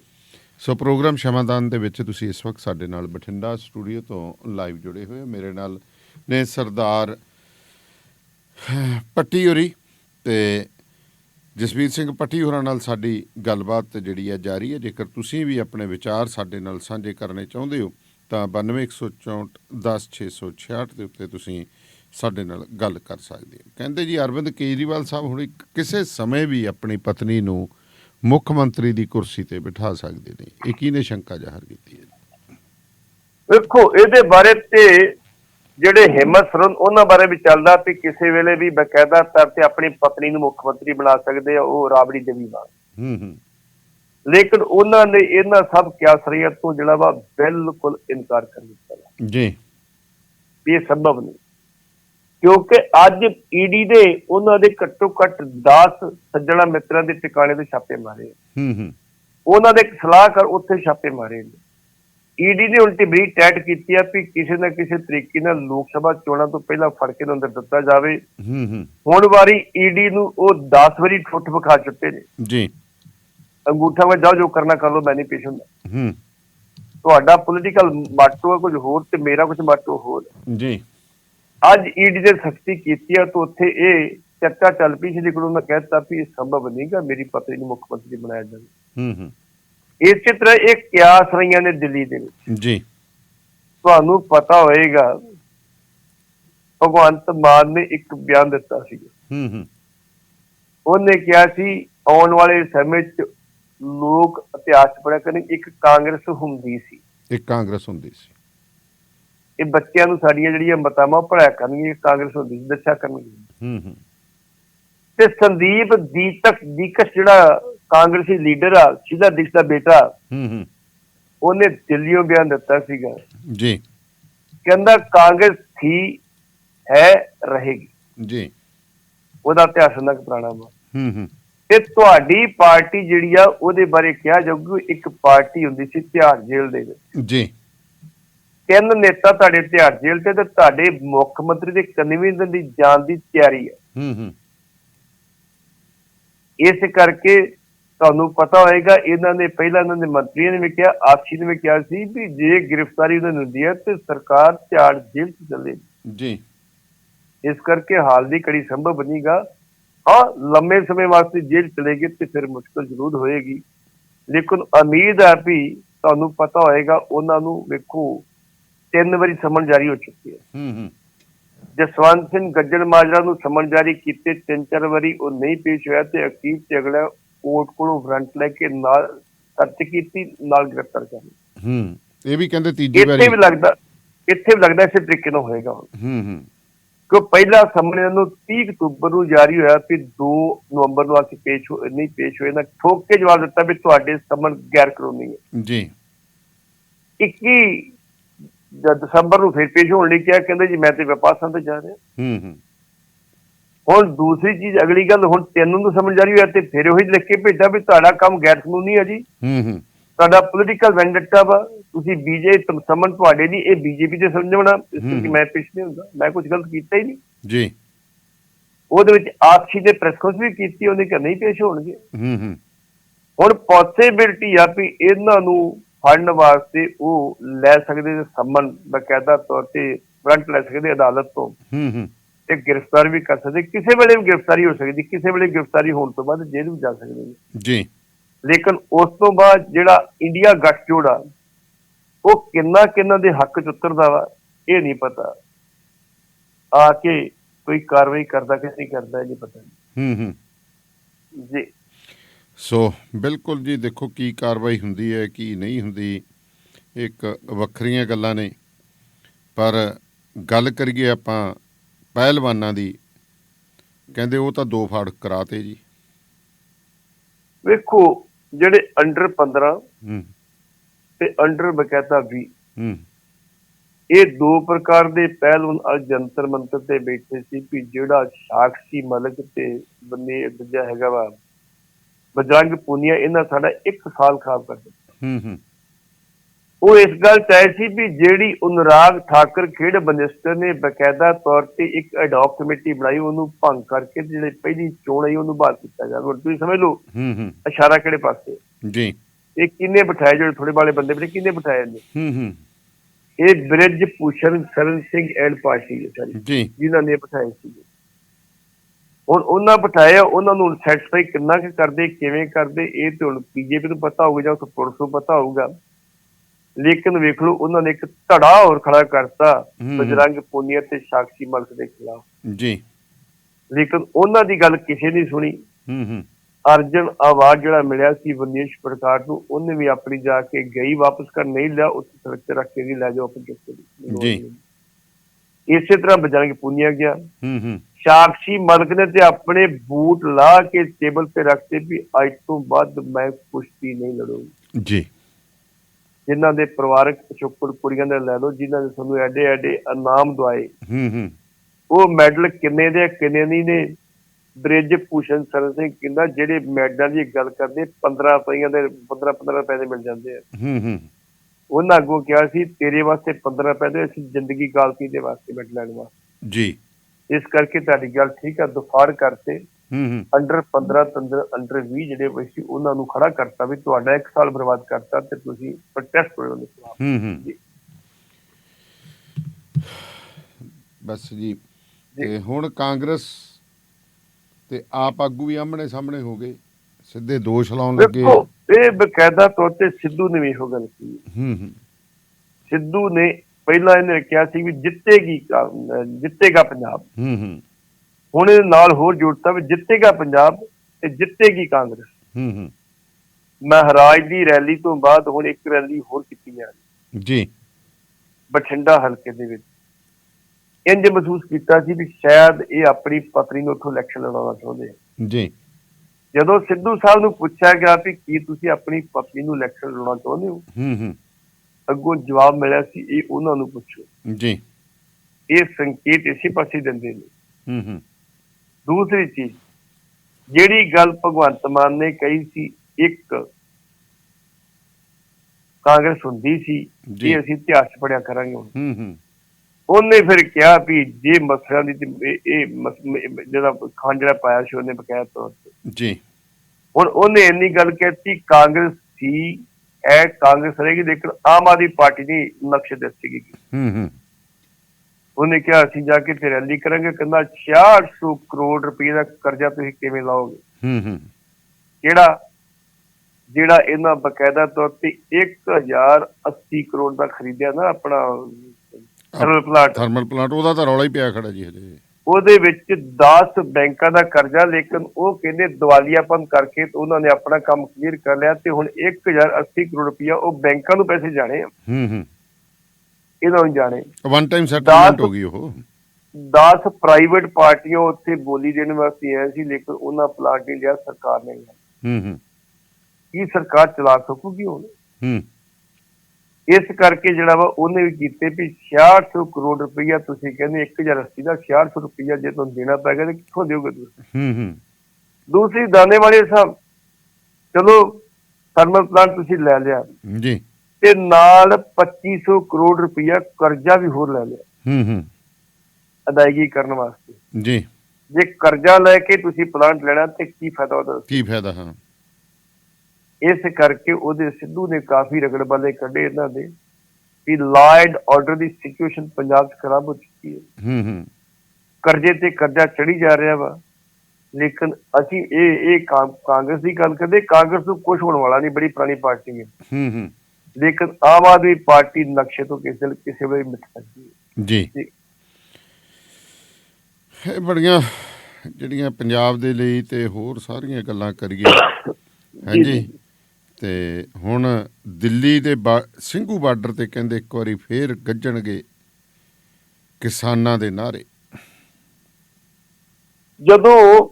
ਸੋ ਪ੍ਰੋਗਰਾਮ ਸ਼ਮਾਦਾਨ ਦੇ ਵਿੱਚ ਤੁਸੀਂ ਇਸ ਵਕਤ ਸਾਡੇ ਨਾਲ ਬਠਿੰਡਾ ਸਟੂਡੀਓ ਤੋਂ ਲਾਈਵ ਜੁੜੇ ਹੋਏ। ਮੇਰੇ ਨਾਲ ਨੇ ਸਰਦਾਰ ਪੱਟੀ ਹੋਰੀ ਤੇ ਜਸਵੀਰ ਸਿੰਘ ਪੱਟੀ ਹੋਰਾਂ ਨਾਲ ਸਾਡੀ ਗੱਲਬਾਤ ਜਿਹੜੀ ਹੈ ਜਾਰੀ ਹੈ। ਜੇਕਰ ਤੁਸੀਂ ਵੀ ਆਪਣੇ ਵਿਚਾਰ ਸਾਡੇ ਨਾਲ ਸਾਂਝੇ ਕਰਨੇ ਚਾਹੁੰਦੇ ਹੋ, ਤਾਂ 9164 10666 ਦੇ ਉੱਤੇ ਤੁਸੀਂ ਸਾਡੇ ਨਾਲ ਗੱਲ ਕਰ ਸਕਦੇ ਹੋ। ਕਹਿੰਦੇ ਜੀ, ਅਰਵਿੰਦ ਕੇਜਰੀਵਾਲ ਸਾਹਿਬ ਹੁਣ ਕਿਸੇ ਸਮੇਂ ਵੀ ਆਪਣੀ ਪਤਨੀ ਨੂੰ ਮੁੱਖ ਮੰਤਰੀ ਦੀ ਕੁਰਸੀ ਤੇ ਬਿਠਾ ਸਕਦੇ ਨੇ। ਇਹ ਕਿਹਨੇ ਸ਼ੰਕਾ ਜ਼ਾਹਰ ਕੀਤੀ ਹੈ ਵੇਖੋ, ਇਹਦੇ ਬਾਰੇ ਤੇ ਜਿਹੜੇ ਹਿੰਮਤ ਸਰਨ ਉਹਨਾਂ ਬਾਰੇ ਵੀ ਚੱਲਦਾ ਕਿ ਕਿਸੇ ਵੇਲੇ ਵੀ ਬਕਾਇਦਾ ਤੌਰ ਤੇ ਆਪਣੀ ਪਤਨੀ ਨੂੰ ਮੁੱਖ ਮੰਤਰੀ ਬਣਾ ਸਕਦੇ ਆ ਉਹ ਰਾਬੜੀ ਦੇਵੀ ਵਾਲ ਹੂੰ ਹੂੰ। ਲੇਕਿਨ ਉਹਨਾਂ ਨੇ ਇਹਨਾਂ ਸਭ ਕਿਆਸਰੀਅਤ ਤੋਂ ਜਿਹੜਾ ਵਾ ਬਿਲਕੁਲ ਇਨਕਾਰ ਕਰ ਦਿੱਤਾ। ਜੀ। ਇਹ ਸੰਭਵ ਨਹੀਂ। ਕਿਉਂਕਿ ਅੱਜ ਈਡੀ ਦੇ ਉਹਨਾਂ ਦੇ ਘੱਟੋ ਘੱਟ 10 ਸੱਜਣਾ ਮਿੱਤਰਾਂ ਦੇ ਟਿਕਾਣੇ ਤੇ ਛਾਪੇ ਮਾਰੇ। ਹੂੰ ਹੂੰ। ਉਹਨਾਂ ਦੇ ਇੱਕ ਸਲਾਹਕਾਰ ਉੱਥੇ ਛਾਪੇ ਮਾਰੇ ਨੇ। ਈਡੀ ਨੇ ਉਲਟੀ ਬਰੀ ਟੈਟ ਕੀਤੀ ਆ ਵੀ ਕਿਸੇ ਨਾ ਕਿਸੇ ਤਰੀਕੇ ਨਾਲ ਲੋਕ ਸਭਾ ਚੋਣਾਂ ਤੋਂ ਪਹਿਲਾਂ ਫੜ ਕੇ ਅੰਦਰ ਦਿੱਤਾ ਜਾਵੇ। ਹੂੰ ਹੂੰ। ਹੁਣ ਵਾਰੀ ਈਡੀ ਨੂੰ ਉਹ 10 ਵਾਰੀ ਠੁੱਠ ਵਿਖਾ ਚੁੱਕੇ ਨੇ। ਜੀ। ਅੰਗੂਠਾ ਵਿੱਚ ਜਾਓ ਜੋ ਕਰਨਾ ਕਰ ਲਓ ਮੈਂ ਨਹੀਂ ਪੇਸ਼ ਹੁੰਦਾ। ਹੂੰ। ਤੁਹਾਡਾ ਪੋਲੀਟੀਕਲ ਮਾਟੋ ਹੈ ਕੁਝ ਹੋਰ ਤੇ ਮੇਰਾ ਕੁਝ ਮਾਟੋ ਹੋਰ। ਜੀ। ਅੱਜ ਈਡੀ ਦੇ ਸਖਤੀ ਕੀਤੀ ਆ ਤਾਂ ਉੱਥੇ ਇਹ ਚਰਚਾ ਚੱਲ ਪਈ ਸੀ ਲੇਕਿਨ ਉਹਨਾਂ ਕਹਿਤਾ ਵੀ ਇਹ ਸੰਭਵ ਨਹੀਂਗਾ ਮੇਰੀ ਪਤਨੀ ਨੂੰ ਮੁੱਖ ਮੰਤਰੀ ਬਣਾਇਆ ਜਾਵੇ। ਹੂੰ ਹੂੰ। ਇਸੇ ਤਰ੍ਹਾਂ ਇਹ ਕਿਆਸ ਰਹੀਆਂ ਨੇ ਦਿੱਲੀ ਦੇ ਵਿੱਚ। ਜੀ। ਤੁਹਾਨੂੰ ਪਤਾ ਹੋਏਗਾ ਭਗਵੰਤ ਮਾਨ ਨੇ ਇੱਕ ਬਿਆਨ ਦਿੱਤਾ ਸੀ। ਹੂੰ ਹੂੰ। ਉਹਨੇ ਕਿਹਾ ਸੀ ਆਉਣ ਵਾਲੇ ਸਮੇਂ 'ਚ ਲੋਕ ਇਤਿਹਾਸ ਪੜ੍ਹਿਆ ਕਰਨ ਇੱਕ ਕਾਂਗਰਸ ਹੁੰਦੀ ਸੀ। ਇੱਕ ਕਾਂਗਰਸ ਹੁੰਦੀ ਸੀ। ਇਹ ਬੱਚਿਆਂ ਨੂੰ ਸਾਡੀਆਂ ਜਿਹੜੀਆਂ ਮਤਾਵਾਂ ਪੜ੍ਹਾਇਆ ਕਰਨਗੀਆਂ ਕਾਂਗਰਸ ਹੁੰਦੀ ਸੀ ਦੱਸਿਆ ਕਰਨਗੇ ਹੂੰ ਹੂੰ। ਤੇ ਸੰਦੀਪ ਦੀਪਕ ਦੀਕਸ਼ ਜਿਹੜਾ ਕਾਂਗਰਸੀ ਲੀਡਰ ਆ ਸ਼ੀਲਾ ਦੀਕਸ਼ਤ ਦਾ ਬੇਟਾ। ਹੂੰ ਹੂੰ। ਉਹਨੇ ਦਿੱਲੀੋਂ ਬਿਆਨ ਦਿੱਤਾ ਸੀਗਾ। ਜੀ। ਕਹਿੰਦਾ ਕਾਂਗਰਸ ਥੀ ਹੈ ਰਹੇਗੀ। ਜੀ। ਉਹਦਾ ਇਤਿਹਾਸ ਕੁ ਪੁਰਾਣਾ ਵਾ। ਹੂੰ ਹੂੰ। ਤੇ ਤੁਹਾਡੀ ਪਾਰਟੀ ਜਿਹੜੀ ਆ ਉਹਦੇ ਬਾਰੇ ਕਿਹਾ ਜਾਊਗਾ ਇੱਕ ਪਾਰਟੀ ਹੁੰਦੀ ਸੀ ਤਿਹਾੜ ਜੇਲ੍ਹ ਦੇ ਵਿੱਚ। ਜੀ। ਤਿੰਨ ਨੇਤਾ ਤੁਹਾਡੇ ਤਿਹਾੜ ਜੇਲ੍ਹ ਤੇ ਤੇ ਤੁਹਾਡੇ ਮੁੱਖ ਮੰਤਰੀ ਦੇ ਕਨਵੀਨਰ ਦੀ ਜਾਨ ਦੀ ਤਿਆਰੀ ਹੈ ਹੂੰ ਹੂੰ। ਇਸ ਕਰਕੇ ਤੁਹਾਨੂੰ ਪਤਾ ਹੋਏਗਾ ਇਹਨਾਂ ਨੇ ਪਹਿਲਾਂ ਇਹਨਾਂ ਦੇ ਮੰਤਰੀਆਂ ਨੇ ਵੀ ਕਿਹਾ ਆਖੀ ਨੇ ਵੀ ਕਿਹਾ ਸੀ ਵੀ ਜੇ ਗ੍ਰਿਫਤਾਰੀ ਉਹਨਾਂ ਨੂੰ ਹੁੰਦੀ ਹੈ ਤੇ ਸਰਕਾਰ ਤਿਹਾੜ ਜੇਲ੍ਹ ਚ ਚੱਲੇ। ਜੀ। ਇਸ ਕਰਕੇ ਹਾਲ ਦੀ ਕੜੀ ਸੰਭਵ ਬਣੀਗਾ। ਹਾਂ ਲੰਮੇ ਸਮੇਂ ਵਾਸਤੇ ਜੇਲ੍ਹ ਚਲੇਗੇ ਤੇ ਫਿਰ ਮੁਸ਼ਕਲ ਜ਼ਰੂਰ ਹੋਏਗੀ। ਲੇਕਿਨ ਉਮੀਦ ਹੈ ਵੀ ਤੁਹਾਨੂੰ ਪਤਾ ਹੋਏਗਾ ਉਹਨਾਂ ਨੂੰ ਵੇਖੋ ਤਿੰਨ ਵਾਰੀ ਸਮਨ ਜਾਰੀ ਹੋ ਚੁੱਕੀ ਹੈ। ਹੂੰ ਹੂੰ। ਜਸਵੰਤ ਸਿੰਘ ਗੱਜਣ ਮਾਜਰਾ ਨੂੰ ਸਮਨ ਜਾਰੀ ਕੀਤੇ ਤਿੰਨ ਚਾਰ ਵਾਰੀ ਉਹ ਨਹੀਂ ਪੇਸ਼ ਹੋਇਆ ਤੇ ਅਕੀਬ ਤੇ ਅਗਲਾ ਕੋਰਟ ਕੋਲੋਂ ਵਾਰੰਟ ਲੈ ਕੇ ਨਾਲ ਸਰਚ ਕੀਤੀ ਨਾਲ ਗ੍ਰਿਫਤਾਰ ਕਰ ਲਿਆ। ਹੂੰ। ਇਹ ਵੀ ਕਹਿੰਦੇ ਤੀਜੀ ਵਾਰੀ। ਇੱਥੇ ਵੀ ਲੱਗਦਾ ਇੱਥੇ ਵੀ ਲੱਗਦਾ ਇਸੇ ਤਰੀਕੇ ਨਾਲ ਹੋਏਗਾ। ਹੂੰ ਹੂੰ। ਕਿ ਪਹਿਲਾ ਸਾਹਮਣੇ ਨੂੰ 30 ਅਕਤੂਬਰ ਨੂੰ ਜਾਰੀ ਹੋਇਆ ਕਿ 2 ਨਵੰਬਰ ਨੂੰ ਕੇ ਪੇਸ਼ ਨਹੀਂ ਪੇਸ਼ ਹੋਏ ਨਾ ਠੋਕ ਕੇ ਜਵਾਬ ਦਿੱਤਾ ਵੀ ਤੁਹਾਡੇ ਸਮਨ ਗੈਰ ਕਾਨੂੰਨੀ ਹੈ। ਜੀ। 21 ਜ- ਦਸੰਬਰ ਨੂੰ ਫਿਰ ਪੇਸ਼ ਹੋਣ ਲਈ ਕਿਹਾ ਕਹਿੰਦੇ ਜੀ ਮੈਂ ਤੇ ਵਿਪਾਸਾਂ ਤੇ ਜਾ ਰਿਹਾ। ਹੂੰ ਹੂੰ। ਹੁਣ ਦੂਸਰੀ ਚੀਜ਼ ਅਗਲੀ ਗੱਲ ਹੁਣ ਤੈਨੂੰ ਨੂੰ ਸਮਝ ਜਾਰੀ ਹੋਇਆ ਤੇ ਫਿਰ ਉਹੀ ਲਿਖ ਕੇ ਭੇਜਿਆ ਵੀ ਤੁਹਾਡਾ ਕੰਮ ਗੈਰ ਕਾਨੂੰਨੀ ਹੈ ਜੀ। ਹੂੰ ਹੂੰ। ਤੁਹਾਡਾ ਪੋਲੀਟੀਕਲ ਵੈਂਡੇਟਾ ਵਾ। ਤੁਸੀਂ ਬੀਜੇ ਸਮਨ ਤੁਹਾਡੇ ਨਹੀਂ ਇਹ ਬੀਜੇਪੀ ਦੇ ਸਮਝਣਾ ਇਸ ਹੂੰ। ਮੈਂ ਪਿੱਛ ਨਹੀਂ ਹੁੰਦਾ। ਮੈਂ ਕੁਝ ਗਲਤ ਕੀਤਾ ਹੀ ਨਹੀਂ। ਜੀ। ਉਹਦੇ ਵਿੱਚ ਆਖੀ ਦੇ ਪ੍ਰੈਸ ਵੀ ਕੀਤੀ ਉਹਨੇ ਕਿ ਨਹੀਂ ਪੇਸ਼ ਹੋਣਗੇ। ਹੂੰ ਹੂੰ। ਹੁਣ ਪੋਸਿਬਿਲਟੀ ਆ ਵੀ ਇਹਨਾਂ ਨੂੰ ਫੜਨ ਵਾਸਤੇ ਉਹ ਲੈ ਸਕਦੇ ਨੇ ਸੰਮਨ ਬਕਾਇਦਾ ਤੌਰ ਤੇ ਵਾਰੰਟ ਲੈ ਸਕਦੇ ਅਦਾਲਤ ਤੋਂ। ਹੂੰ ਹੂੰ। ਤੇ ਗ੍ਰਿਫਤਾਰ ਵੀ ਕਰ ਸਕਦੇ ਕਿਸੇ ਵੇਲੇ ਵੀ ਗ੍ਰਿਫਤਾਰੀ ਹੋ ਸਕਦੀ ਕਿਸੇ ਵੇਲੇ ਗ੍ਰਿਫਤਾਰੀ ਹੋਣ ਤੋਂ ਬਾਅਦ ਜੇਲ੍ਹ ਵੀ ਜਾ ਸਕਦੇ ਨੇ। ਜੀ। ਲੇਕਿਨ ਉਸ ਤੋਂ ਬਾਅਦ ਜਿਹੜਾ ਇੰਡੀਆ ਗੱਠਜੋੜ ਆ ਉਹ ਕਿੰਨਾ ਕਿੰਨਾ ਦੇ ਹੱਕ ਚ ਉਤਰਦਾ ਵਾ ਇਹ ਨਹੀਂ ਪਤਾ। ਆ ਕੇ ਕੋਈ ਕਾਰਵਾਈ ਕਰਦਾ ਕਿ ਨਹੀਂ ਕਰਦਾ ਇਹ ਨਹੀਂ ਪਤਾ। ਹੂੰ ਹੂੰ। ਜੀ। ਸੋ ਬਿਲਕੁਲ ਜੀ ਦੇਖੋ ਕੀ ਕਾਰਵਾਈ ਹੁੰਦੀ ਹੈ ਕੀ ਨਹੀਂ ਹੁੰਦੀ ਇੱਕ ਵੱਖਰੀਆਂ ਗੱਲਾਂ ਨੇ। ਪਰ ਗੱਲ ਕਰੀਏ ਆਪਾਂ ਪਹਿਲਵਾਨਾਂ ਦੀ। ਕਹਿੰਦੇ ਉਹ ਤਾਂ ਦੋ ਫਾੜ ਕਰਾਤੇ ਜੀ। ਵੇਖੋ ਜਿਹੜੇ ਅੰਡਰ 15 ਹੂੰ। ਤੇ ਅੰਡਰ ਬਕਾਇਦਾ 20 ਹੂੰ। ਇਹ ਦੋ ਪ੍ਰਕਾਰ ਦੇ ਪਹਿਲਵਾਨ ਅੱਜ ਜੰਤਰ ਮੰਤਰ ਤੇ ਬੈਠੇ ਸੀ ਵੀ ਜਿਹੜਾ ਸਾਖੀ ਮਲਕ ਤੇ ਬੰਦੇ ਦੂਜਾ ਹੈਗਾ ਵਾ। ਬਜਰੰਗ ਪੁਨੀਆ ਇਹਨਾਂ ਸਾਡਾ 1 ਸਾਲ ਖਰਾਬ ਕਰ ਦਿੱਤਾ। ਹੂੰ ਹੂੰ। ਉਹ ਇਸ ਗੱਲ ਚਾਹੇ ਸੀ ਵੀ ਜਿਹੜੀ ਅਨੁਰਾਗ ਠਾਕਰ ਖੇਡ ਮਿਨਿਸਟਰ ਨੇ ਬਕਾਇਦਾ ਤੌਰ ਤੇ ਇੱਕ ਐਡੌਕ ਕਮੇਟੀ ਬਣਾਈ ਉਹਨੂੰ ਭੰਗ ਕਰਕੇ ਜਿਹੜੇ ਪਹਿਲੀ ਚੋਣ ਆਈ ਉਹਨੂੰ ਬਹਾਲ ਕੀਤਾ ਜਾਵੇ ਹੁਣ ਤੁਸੀਂ ਸਮਝ ਲਓ ਹੂੰ ਹੂੰ। ਇਸ਼ਾਰਾ ਕਿਹੜੇ ਪਾਸੇ? ਜੀ। ਇਹ ਕਿੰਨੇ ਬਿਠਾਏ ਜਿਹੜੇ ਥੋੜੇ ਵਾਲੇ ਬੰਦੇ ਬਣੇ ਕਿੰਨੇ ਬਿਠਾਏ ਨੇ? ਹੂੰ ਹੂੰ। ਇਹ bridge Bhushan Saran Singh and party ਹੈ ਸਾਰੀ ਜੀ। ਜਿਨ੍ਹਾਂ ਨੇ ਬਿਠਾਏ ਸੀ। ਹੁਣ ਉਹਨਾਂ ਬਿਠਾਇਆ ਉਹਨਾਂ ਨੂੰ ਸੈਟੀਸਫਾਈ ਕਿੰਨਾ ਕੁ ਕਰਦੇ ਕਿਵੇਂ ਕਰਦੇ ਇਹ ਤੇ ਹੁਣ ਬੀਜੇਪੀ ਨੂੰ ਪਤਾ ਹੋਊਗਾ ਜਾਂ ਉਸ ਪੁਲਿਸ ਨੂੰ ਪਤਾ ਹੋਊਗਾ। ਲੇਕਿਨ ਵੇਖ ਲਓ ਉਹਨਾਂ ਨੇ ਇੱਕ ਧੜਾ ਹੋਰ ਖੜਾ ਕਰਤਾ। ਬਜਰੰਗ ਪੁਨੀਆ ਤੇ ਸਾਕਸ਼ੀ ਮਲਕ ਦੇ ਖਿਲਾਫ। ਜੀ। ਲੇਕਿਨ ਉਹਨਾਂ ਦੀ ਗੱਲ ਕਿਸੇ ਨੇ ਸੁਣੀ। ਹੂੰ ਹੂੰ। ਅਰਜਨ ਅਵਾਰਡ ਜਿਹੜਾ ਮਿਲਿਆ ਸੀ ਵਨੇਸ਼ ਪ੍ਰਕਾਰ ਨੂੰ ਉਹਨੇ ਵੀ ਆਪਣੀ ਜਾ ਕੇ ਗਈ ਵਾਪਸ ਕਰ ਨਹੀਂ ਲਿਆ ਉੱਥੇ ਸੜਕ ਤੇ ਰੱਖ ਕੇ ਵੀ ਲੈ ਜਾਓ ਆਪਣੀ ਕਿਸ਼ਤ ਜੀ। ਇਸੇ ਤਰ੍ਹਾਂ ਬਜਰੰਗ ਪੁਨੀਆ ਗਿਆ। ਹੂੰ ਹੂੰ। ਸਾਕਸ਼ੀ ਮਲਕ ਨੇ ਤੇ ਆਪਣੇ ਬੂਟ ਲਾ ਕੇ ਟੇਬਲ ਤੇ ਰੱਖਤੇ ਵੀ ਅੱਜ ਤੋਂ ਬਾਅਦ ਮੈਂ ਕੁਸ਼ਤੀ ਨਹੀਂ ਲੜੂੰਗੀ। ਜੀ। ਜਿਨ੍ਹਾਂ ਦੇ ਪਰਿਵਾਰਕ ਪਿਛੋਕੜ ਕੁੜੀਆਂ ਦੇ ਲੈ ਲਓ ਜਿਨ੍ਹਾਂ ਨੇ ਸਾਨੂੰ ਐਡੇ ਐਡੇ ਇਨਾਮ ਦਵਾਏ। ਹੂੰ ਹੂੰ। ਉਹ ਮੈਡਲ ਕਿੰਨੇ ਦੇ ਕਿੰਨੇ ਨਹੀਂ ਨੇ? ਬ੍ਰਿਜ ਭੂਸ਼ਣ ਸਰਨ ਸਿੰਘ ਕਹਿੰਦਾ ਜਿਹੜੇ ਮੈਡਲ ਦੀ ਗੱਲ ਕਰਦੇ 15 ਰੁਪਈਆਂ ਦੇ 15 15 ਰੁਪਏ ਦੇ ਮਿਲ ਜਾਂਦੇ ਆ। ਹੂੰ ਹੂੰ। ਉਹਨਾਂ ਅੱਗੋਂ ਕਿਹਾ ਸੀ ਤੇਰੇ ਵਾਸਤੇ 15 ਰੁਪਏ ਦੇ ਅਸੀਂ ਜ਼ਿੰਦਗੀ ਗਾਲਤੀ ਦੇ ਵਾਸਤੇ ਮੈਡਲ ਲੈਣ ਵਾਸਤੇ। ਜੀ। ਇਸ ਕਰਕੇ ਤੁਹਾਡੀ ਗੱਲ ਠੀਕ ਆ ਦੁਫਾੜ ਕਰਤੇ। ਅੰਡਰ 15 ਤੰਦਰ ਅੰਡਰ 20 ਜਿਹੜੇ ਹੋਏ ਸੀ ਉਹਨਾਂ ਨੂੰ ਖੜਾ ਕਰਤਾ ਵੀ ਤੁਹਾਡਾ ਇੱਕ ਸਾਲ ਬਰਬਾਦ ਕਰਤਾ ਤੇ ਤੁਸੀਂ ਪ੍ਰੋਟੈਸਟ ਕਰੋ ਉਹਦੇ ਖਿਲਾਫ। ਹੂੰ ਹੂੰ। ਬਸ ਜੀ। ਤੇ ਹੁਣ ਕਾਂਗਰਸ ਤੇ ਆਪ ਆਗੂ ਵੀ ਆਮਣੇ ਸਾਹਮਣੇ ਹੋ ਗਏ ਸਿੱਧੇ ਦੋਸ਼ ਲਾਉਣ ਲੱਗੇ। ਇਹ ਬਕਾਇਦਾ ਤੌਰ ਤੇ ਸਿੱਧੂ ਨੇ ਵੀ ਇਹੋ ਗੱਲ ਕੀਤੀ ਹੂੰ। ਹੂੰ ਸਿੱਧੂ ਨੇ ਪਹਿਲਾਂ ਇਹਨੇ ਕਿਹਾ ਸੀ ਵੀ ਜਿੱਤੇਗੀ ਜਿੱਤੇਗਾ ਪੰਜਾਬ। ਹੂੰ ਹੂੰ। ਹੁਣ ਇਹ ਨਾਲ ਹੋਰ ਜੋੜਤਾ ਵੀ ਜਿੱਤੇਗਾ ਪੰਜਾਬ ਤੇ ਜਿੱਤੇਗੀ ਕਾਂਗਰਸ। ਹੂੰ ਹੂੰ। ਮਹਾਰਾਜ ਦੀ ਰੈਲੀ ਤੋਂ ਬਾਅਦ ਹੁਣ ਇੱਕ ਰੈਲੀ ਹੋਰ ਕੀਤੀ ਜਾ ਰਹੀ। ਜੀ। ਬਠਿੰਡਾ ਹਲਕੇ ਦੇ ਵਿੱਚ। ਇੰਜ ਮਹਿਸੂਸ ਕੀਤਾ ਸੀ ਵੀ ਸ਼ਾਇਦ ਇਹ ਆਪਣੀ ਪਤਨੀ ਨੂੰ ਉੱਥੋਂ ਇਲੈਕਸ਼ਨ ਲੜਾਉਣਾ ਚਾਹੁੰਦੇ ਆ। ਜੀ। ਜਦੋਂ ਸਿੱਧੂ ਸਾਹਿਬ ਨੂੰ ਪੁੱਛਿਆ ਗਿਆ ਵੀ ਕੀ ਤੁਸੀਂ ਆਪਣੀ ਪਪੀ ਨੂੰ ਇਲੈਕਸ਼ਨ ਲੜਾਉਣਾ ਚਾਹੁੰਦੇ ਹੋ? ਹੂੰ ਹੂੰ। ਅੱਗੋਂ ਜਵਾਬ ਮਿਲਿਆ ਸੀ ਇਹ ਉਹਨਾਂ ਨੂੰ ਪੁੱਛੋ। ਜੀ। ਇਹ ਸੰਕੇਤ ਇਸੇ ਪਾਸੇ ਦਿੰਦੇ ਨੇ। ਹੂੰ ਹੂੰ। ਦੂਸਰੀ ਚੀਜ਼ ਜਿਹੜੀ ਗੱਲ ਭਗਵੰਤ ਮਾਨ ਨੇ ਕਹੀ ਸੀ ਇੱਕ ਕਾਂਗਰਸ ਹੁੰਦੀ ਸੀ ਜੀ। ਇਹ ਅਸੀਂ ਇਤਿਹਾਸ ਪੜਿਆ ਕਰਾਂਗੇ ਹੂੰ ਹੂੰ। ਉਹਨੇ ਫਿਰ ਕਿਹਾ ਵੀ ਜੇ ਮਸਲਿਆਂ ਦੀ ਇਹ- ਜਿਹੜਾ ਖਾਨ ਜਿਹੜਾ ਪਾਇਆ ਸੀ ਉਹਨੇ ਬਕਾਇਆ ਤੌਰ ਤੇ। ਜੀ। ਹੁਣ ਉਹਨੇ ਇੰਨੀ ਗੱਲ ਕਹਿਤੀ ਕਾਂਗਰਸ ਸੀ ਇਹ ਕਾਂਗਰਸ ਰਹੇਗੀ ਲੇਕਿਨ ਆਮ ਆਦਮੀ ਪਾਰਟੀ ਦੀ ਨਕਸ਼ ਦੱਸੇਗੀ। ਹੂੰ ਹੂੰ। ਉਹਨੇ ਕਿਹਾ ਅਸੀਂ ਜਾ ਕੇ ਤੇ ਰੈਲੀ ਕਰਾਂਗੇ। ਕਹਿੰਦਾ 6600 ਕਰੋੜ ਰੁਪਏ ਦਾ ਕਰਜ਼ਾ ਤੁਸੀਂ ਕਿਵੇਂ ਲਾਓਗੇ? ਹੂੰ ਹੂੰ। ਕਿਹੜਾ? ਜਿਹੜਾ ਇਹਨਾਂ ਬਕਾਇਦਾ ਤੌਰ ਤੇ 1080 ਕਰੋੜ ਦਾ ਖਰੀਦਿਆ ਨਾ ਆਪਣਾ ਥਰਮਲ ਪਲਾਂਟ ਥਰਮਲ ਪਲਾਂਟ ਉਹਦਾ ਤਾਂ ਰੌਲਾ ਹੀ ਪਿਆ ਖੜਾ ਜੀ ਹਜੇ। ਉਹਦੇ ਵਿੱਚ 10 ਬੈਂਕਾਂ ਦਾ ਕਰਜ਼ਾ ਲੇਕਿਨ ਉਹ ਕਹਿੰਦੇ ਦਿਵਾਲੀਆਪਨ ਕਰਕੇ ਤੇ ਉਹਨਾਂ ਨੇ ਆਪਣਾ ਕੰਮ ਕਲੀਅਰ ਕਰ ਲਿਆ ਤੇ ਹੁਣ 1080 ਕਰੋੜ ਰੁਪਇਆ ਉਹ ਬੈਂਕਾਂ ਨੂੰ ਪੈਸੇ ਜਾਣੇ ਆ। ਹੂੰ ਹੂੰ। ਇਹਨਾਂ ਨੂੰ ਜਾਣੇ। ਵਨ ਟਾਈਮ ਸੈਟਲਮੈਂਟ ਹੋ ਗਈ ਉਹ। 10 ਪ੍ਰਾਈਵੇਟ ਪਾਰਟੀਆਂ ਉੱਥੇ ਬੋਲੀ ਦੇਣ ਵਾਸਤੇ ਆਏ ਸੀ ਲੇਕਿਨ ਉਹਨਾਂ ਪਲਾਟ ਨਹੀਂ ਲਿਆ ਸਰਕਾਰ ਨੇ ਲਿਆ। ਹੂੰ ਹੂੰ। ਕੀ ਸਰਕਾਰ ਚਲਾ ਸਕੂਗੀ ਹੁਣ? ਹੂੰ। ਇਸ ਕਰਕੇ ਜਿਹੜਾ ਵਾ ਉਹਨੇ ਵੀ ਕੀਤੇ ਵੀ 6600 ਕਰੋੜ ਰੁਪਈਆ ਤੁਸੀਂ ਕਹਿੰਦੇ 1080 ਦਾ 6600 ਰੁਪਈਆ ਜੇ ਤੁਹਾਨੂੰ ਦੇਣਾ ਪੈਗਾ ਤੇ ਕਿੱਥੋਂ ਦਿਓਗੇ ਤੁਸੀਂ? ਹੂੰ ਹੂੰ। ਦੂਸਰੀ ਦਾਨੇ ਵਾਲੇ ਸਾਹਿਬ ਚਲੋ ਥਰਮਲ ਪਲਾਂਟ ਤੁਸੀਂ ਲੈ ਲਿਆ। ਜੀ। ਤੇ ਨਾਲ 2500 ਕਰੋੜ ਰੁਪਈਆ ਕਰਜ਼ਾ ਵੀ ਹੋਰ ਲੈ ਲਿਆ। ਹੂੰ ਹੂੰ। ਅਦਾਇਗੀ ਕਰਨ ਵਾਸਤੇ। ਜੀ। ਜੇ ਕਰਜ਼ਾ ਲੈ ਕੇ ਤੁਸੀਂ ਪਲਾਂਟ ਲੈਣਾ ਤੇ ਕੀ ਫਾਇਦਾ ਉਹਦਾ? ਕੀ ਫਾਇਦਾ ਹਾਂ ਇਸ ਕਰਕੇ ਉਹਦੇ ਸਿੱਧੂ ਨੇ ਕਾਫੀ ਰਗੜਬਾਲੇ ਕੱਢੇ ਇਹਨਾਂ ਦੇ ਕਿ ਲਾ ਐਂਡ ਆਰਡਰ ਦੀ ਸਿਚੁਏਸ਼ਨ ਪੰਜਾਬ 'ਚ ਖਰਾਬ ਹੋ ਚੁੱਕੀ ਹੈ। ਹੂੰ ਹੂੰ। ਕਰਜ਼ੇ ਤੇ ਕਰਜ਼ਾ ਚੜੀ ਜਾ ਰਿਹਾ ਵਾ ਲੇਕਿਨ ਅਸੀਂ ਇਹ ਇਹ ਕਾਂਗਰਸ ਦੀ ਗੱਲ ਕਰਦੇ ਕਾਂਗਰਸ ਨੂੰ ਕੁਝ ਹੋਣ ਵਾਲਾ ਨਹੀਂ ਬੜੀ ਪੁਰਾਣੀ ਪਾਰਟੀ ਹੈ। ਹੂੰ ਹੂੰ। ਲੇਕਿਨ ਆਮ ਆਦਮੀ ਪਾਰਟੀ ਨਕਸ਼ੇ ਤੋਂ ਕਿਸੇ ਕਿਸੇ ਵੇਲੇ ਮਿਟ ਸਕਦੀ ਹੈ। ਜੀ। ਇਹ ਬੜੀਆਂ ਜਿਹੜੀਆਂ ਪੰਜਾਬ ਦੇ ਲਈ ਤੇ ਹੋਰ ਸਾਰੀਆਂ ਗੱਲਾਂ ਕਰੀਏ। ਹਾਂਜੀ। ਤੇ ਹੁਣ ਦਿੱਲੀ ਦੇ ਸਿੰਘੂ ਬਾਰਡਰ ਤੇ ਕਹਿੰਦੇ ਇੱਕ ਵਾਰੀ ਫੇਰ ਗੱਜਣਗੇ ਕਿਸਾਨਾਂ ਦੇ ਨਾਰੇ ਜਦੋਂ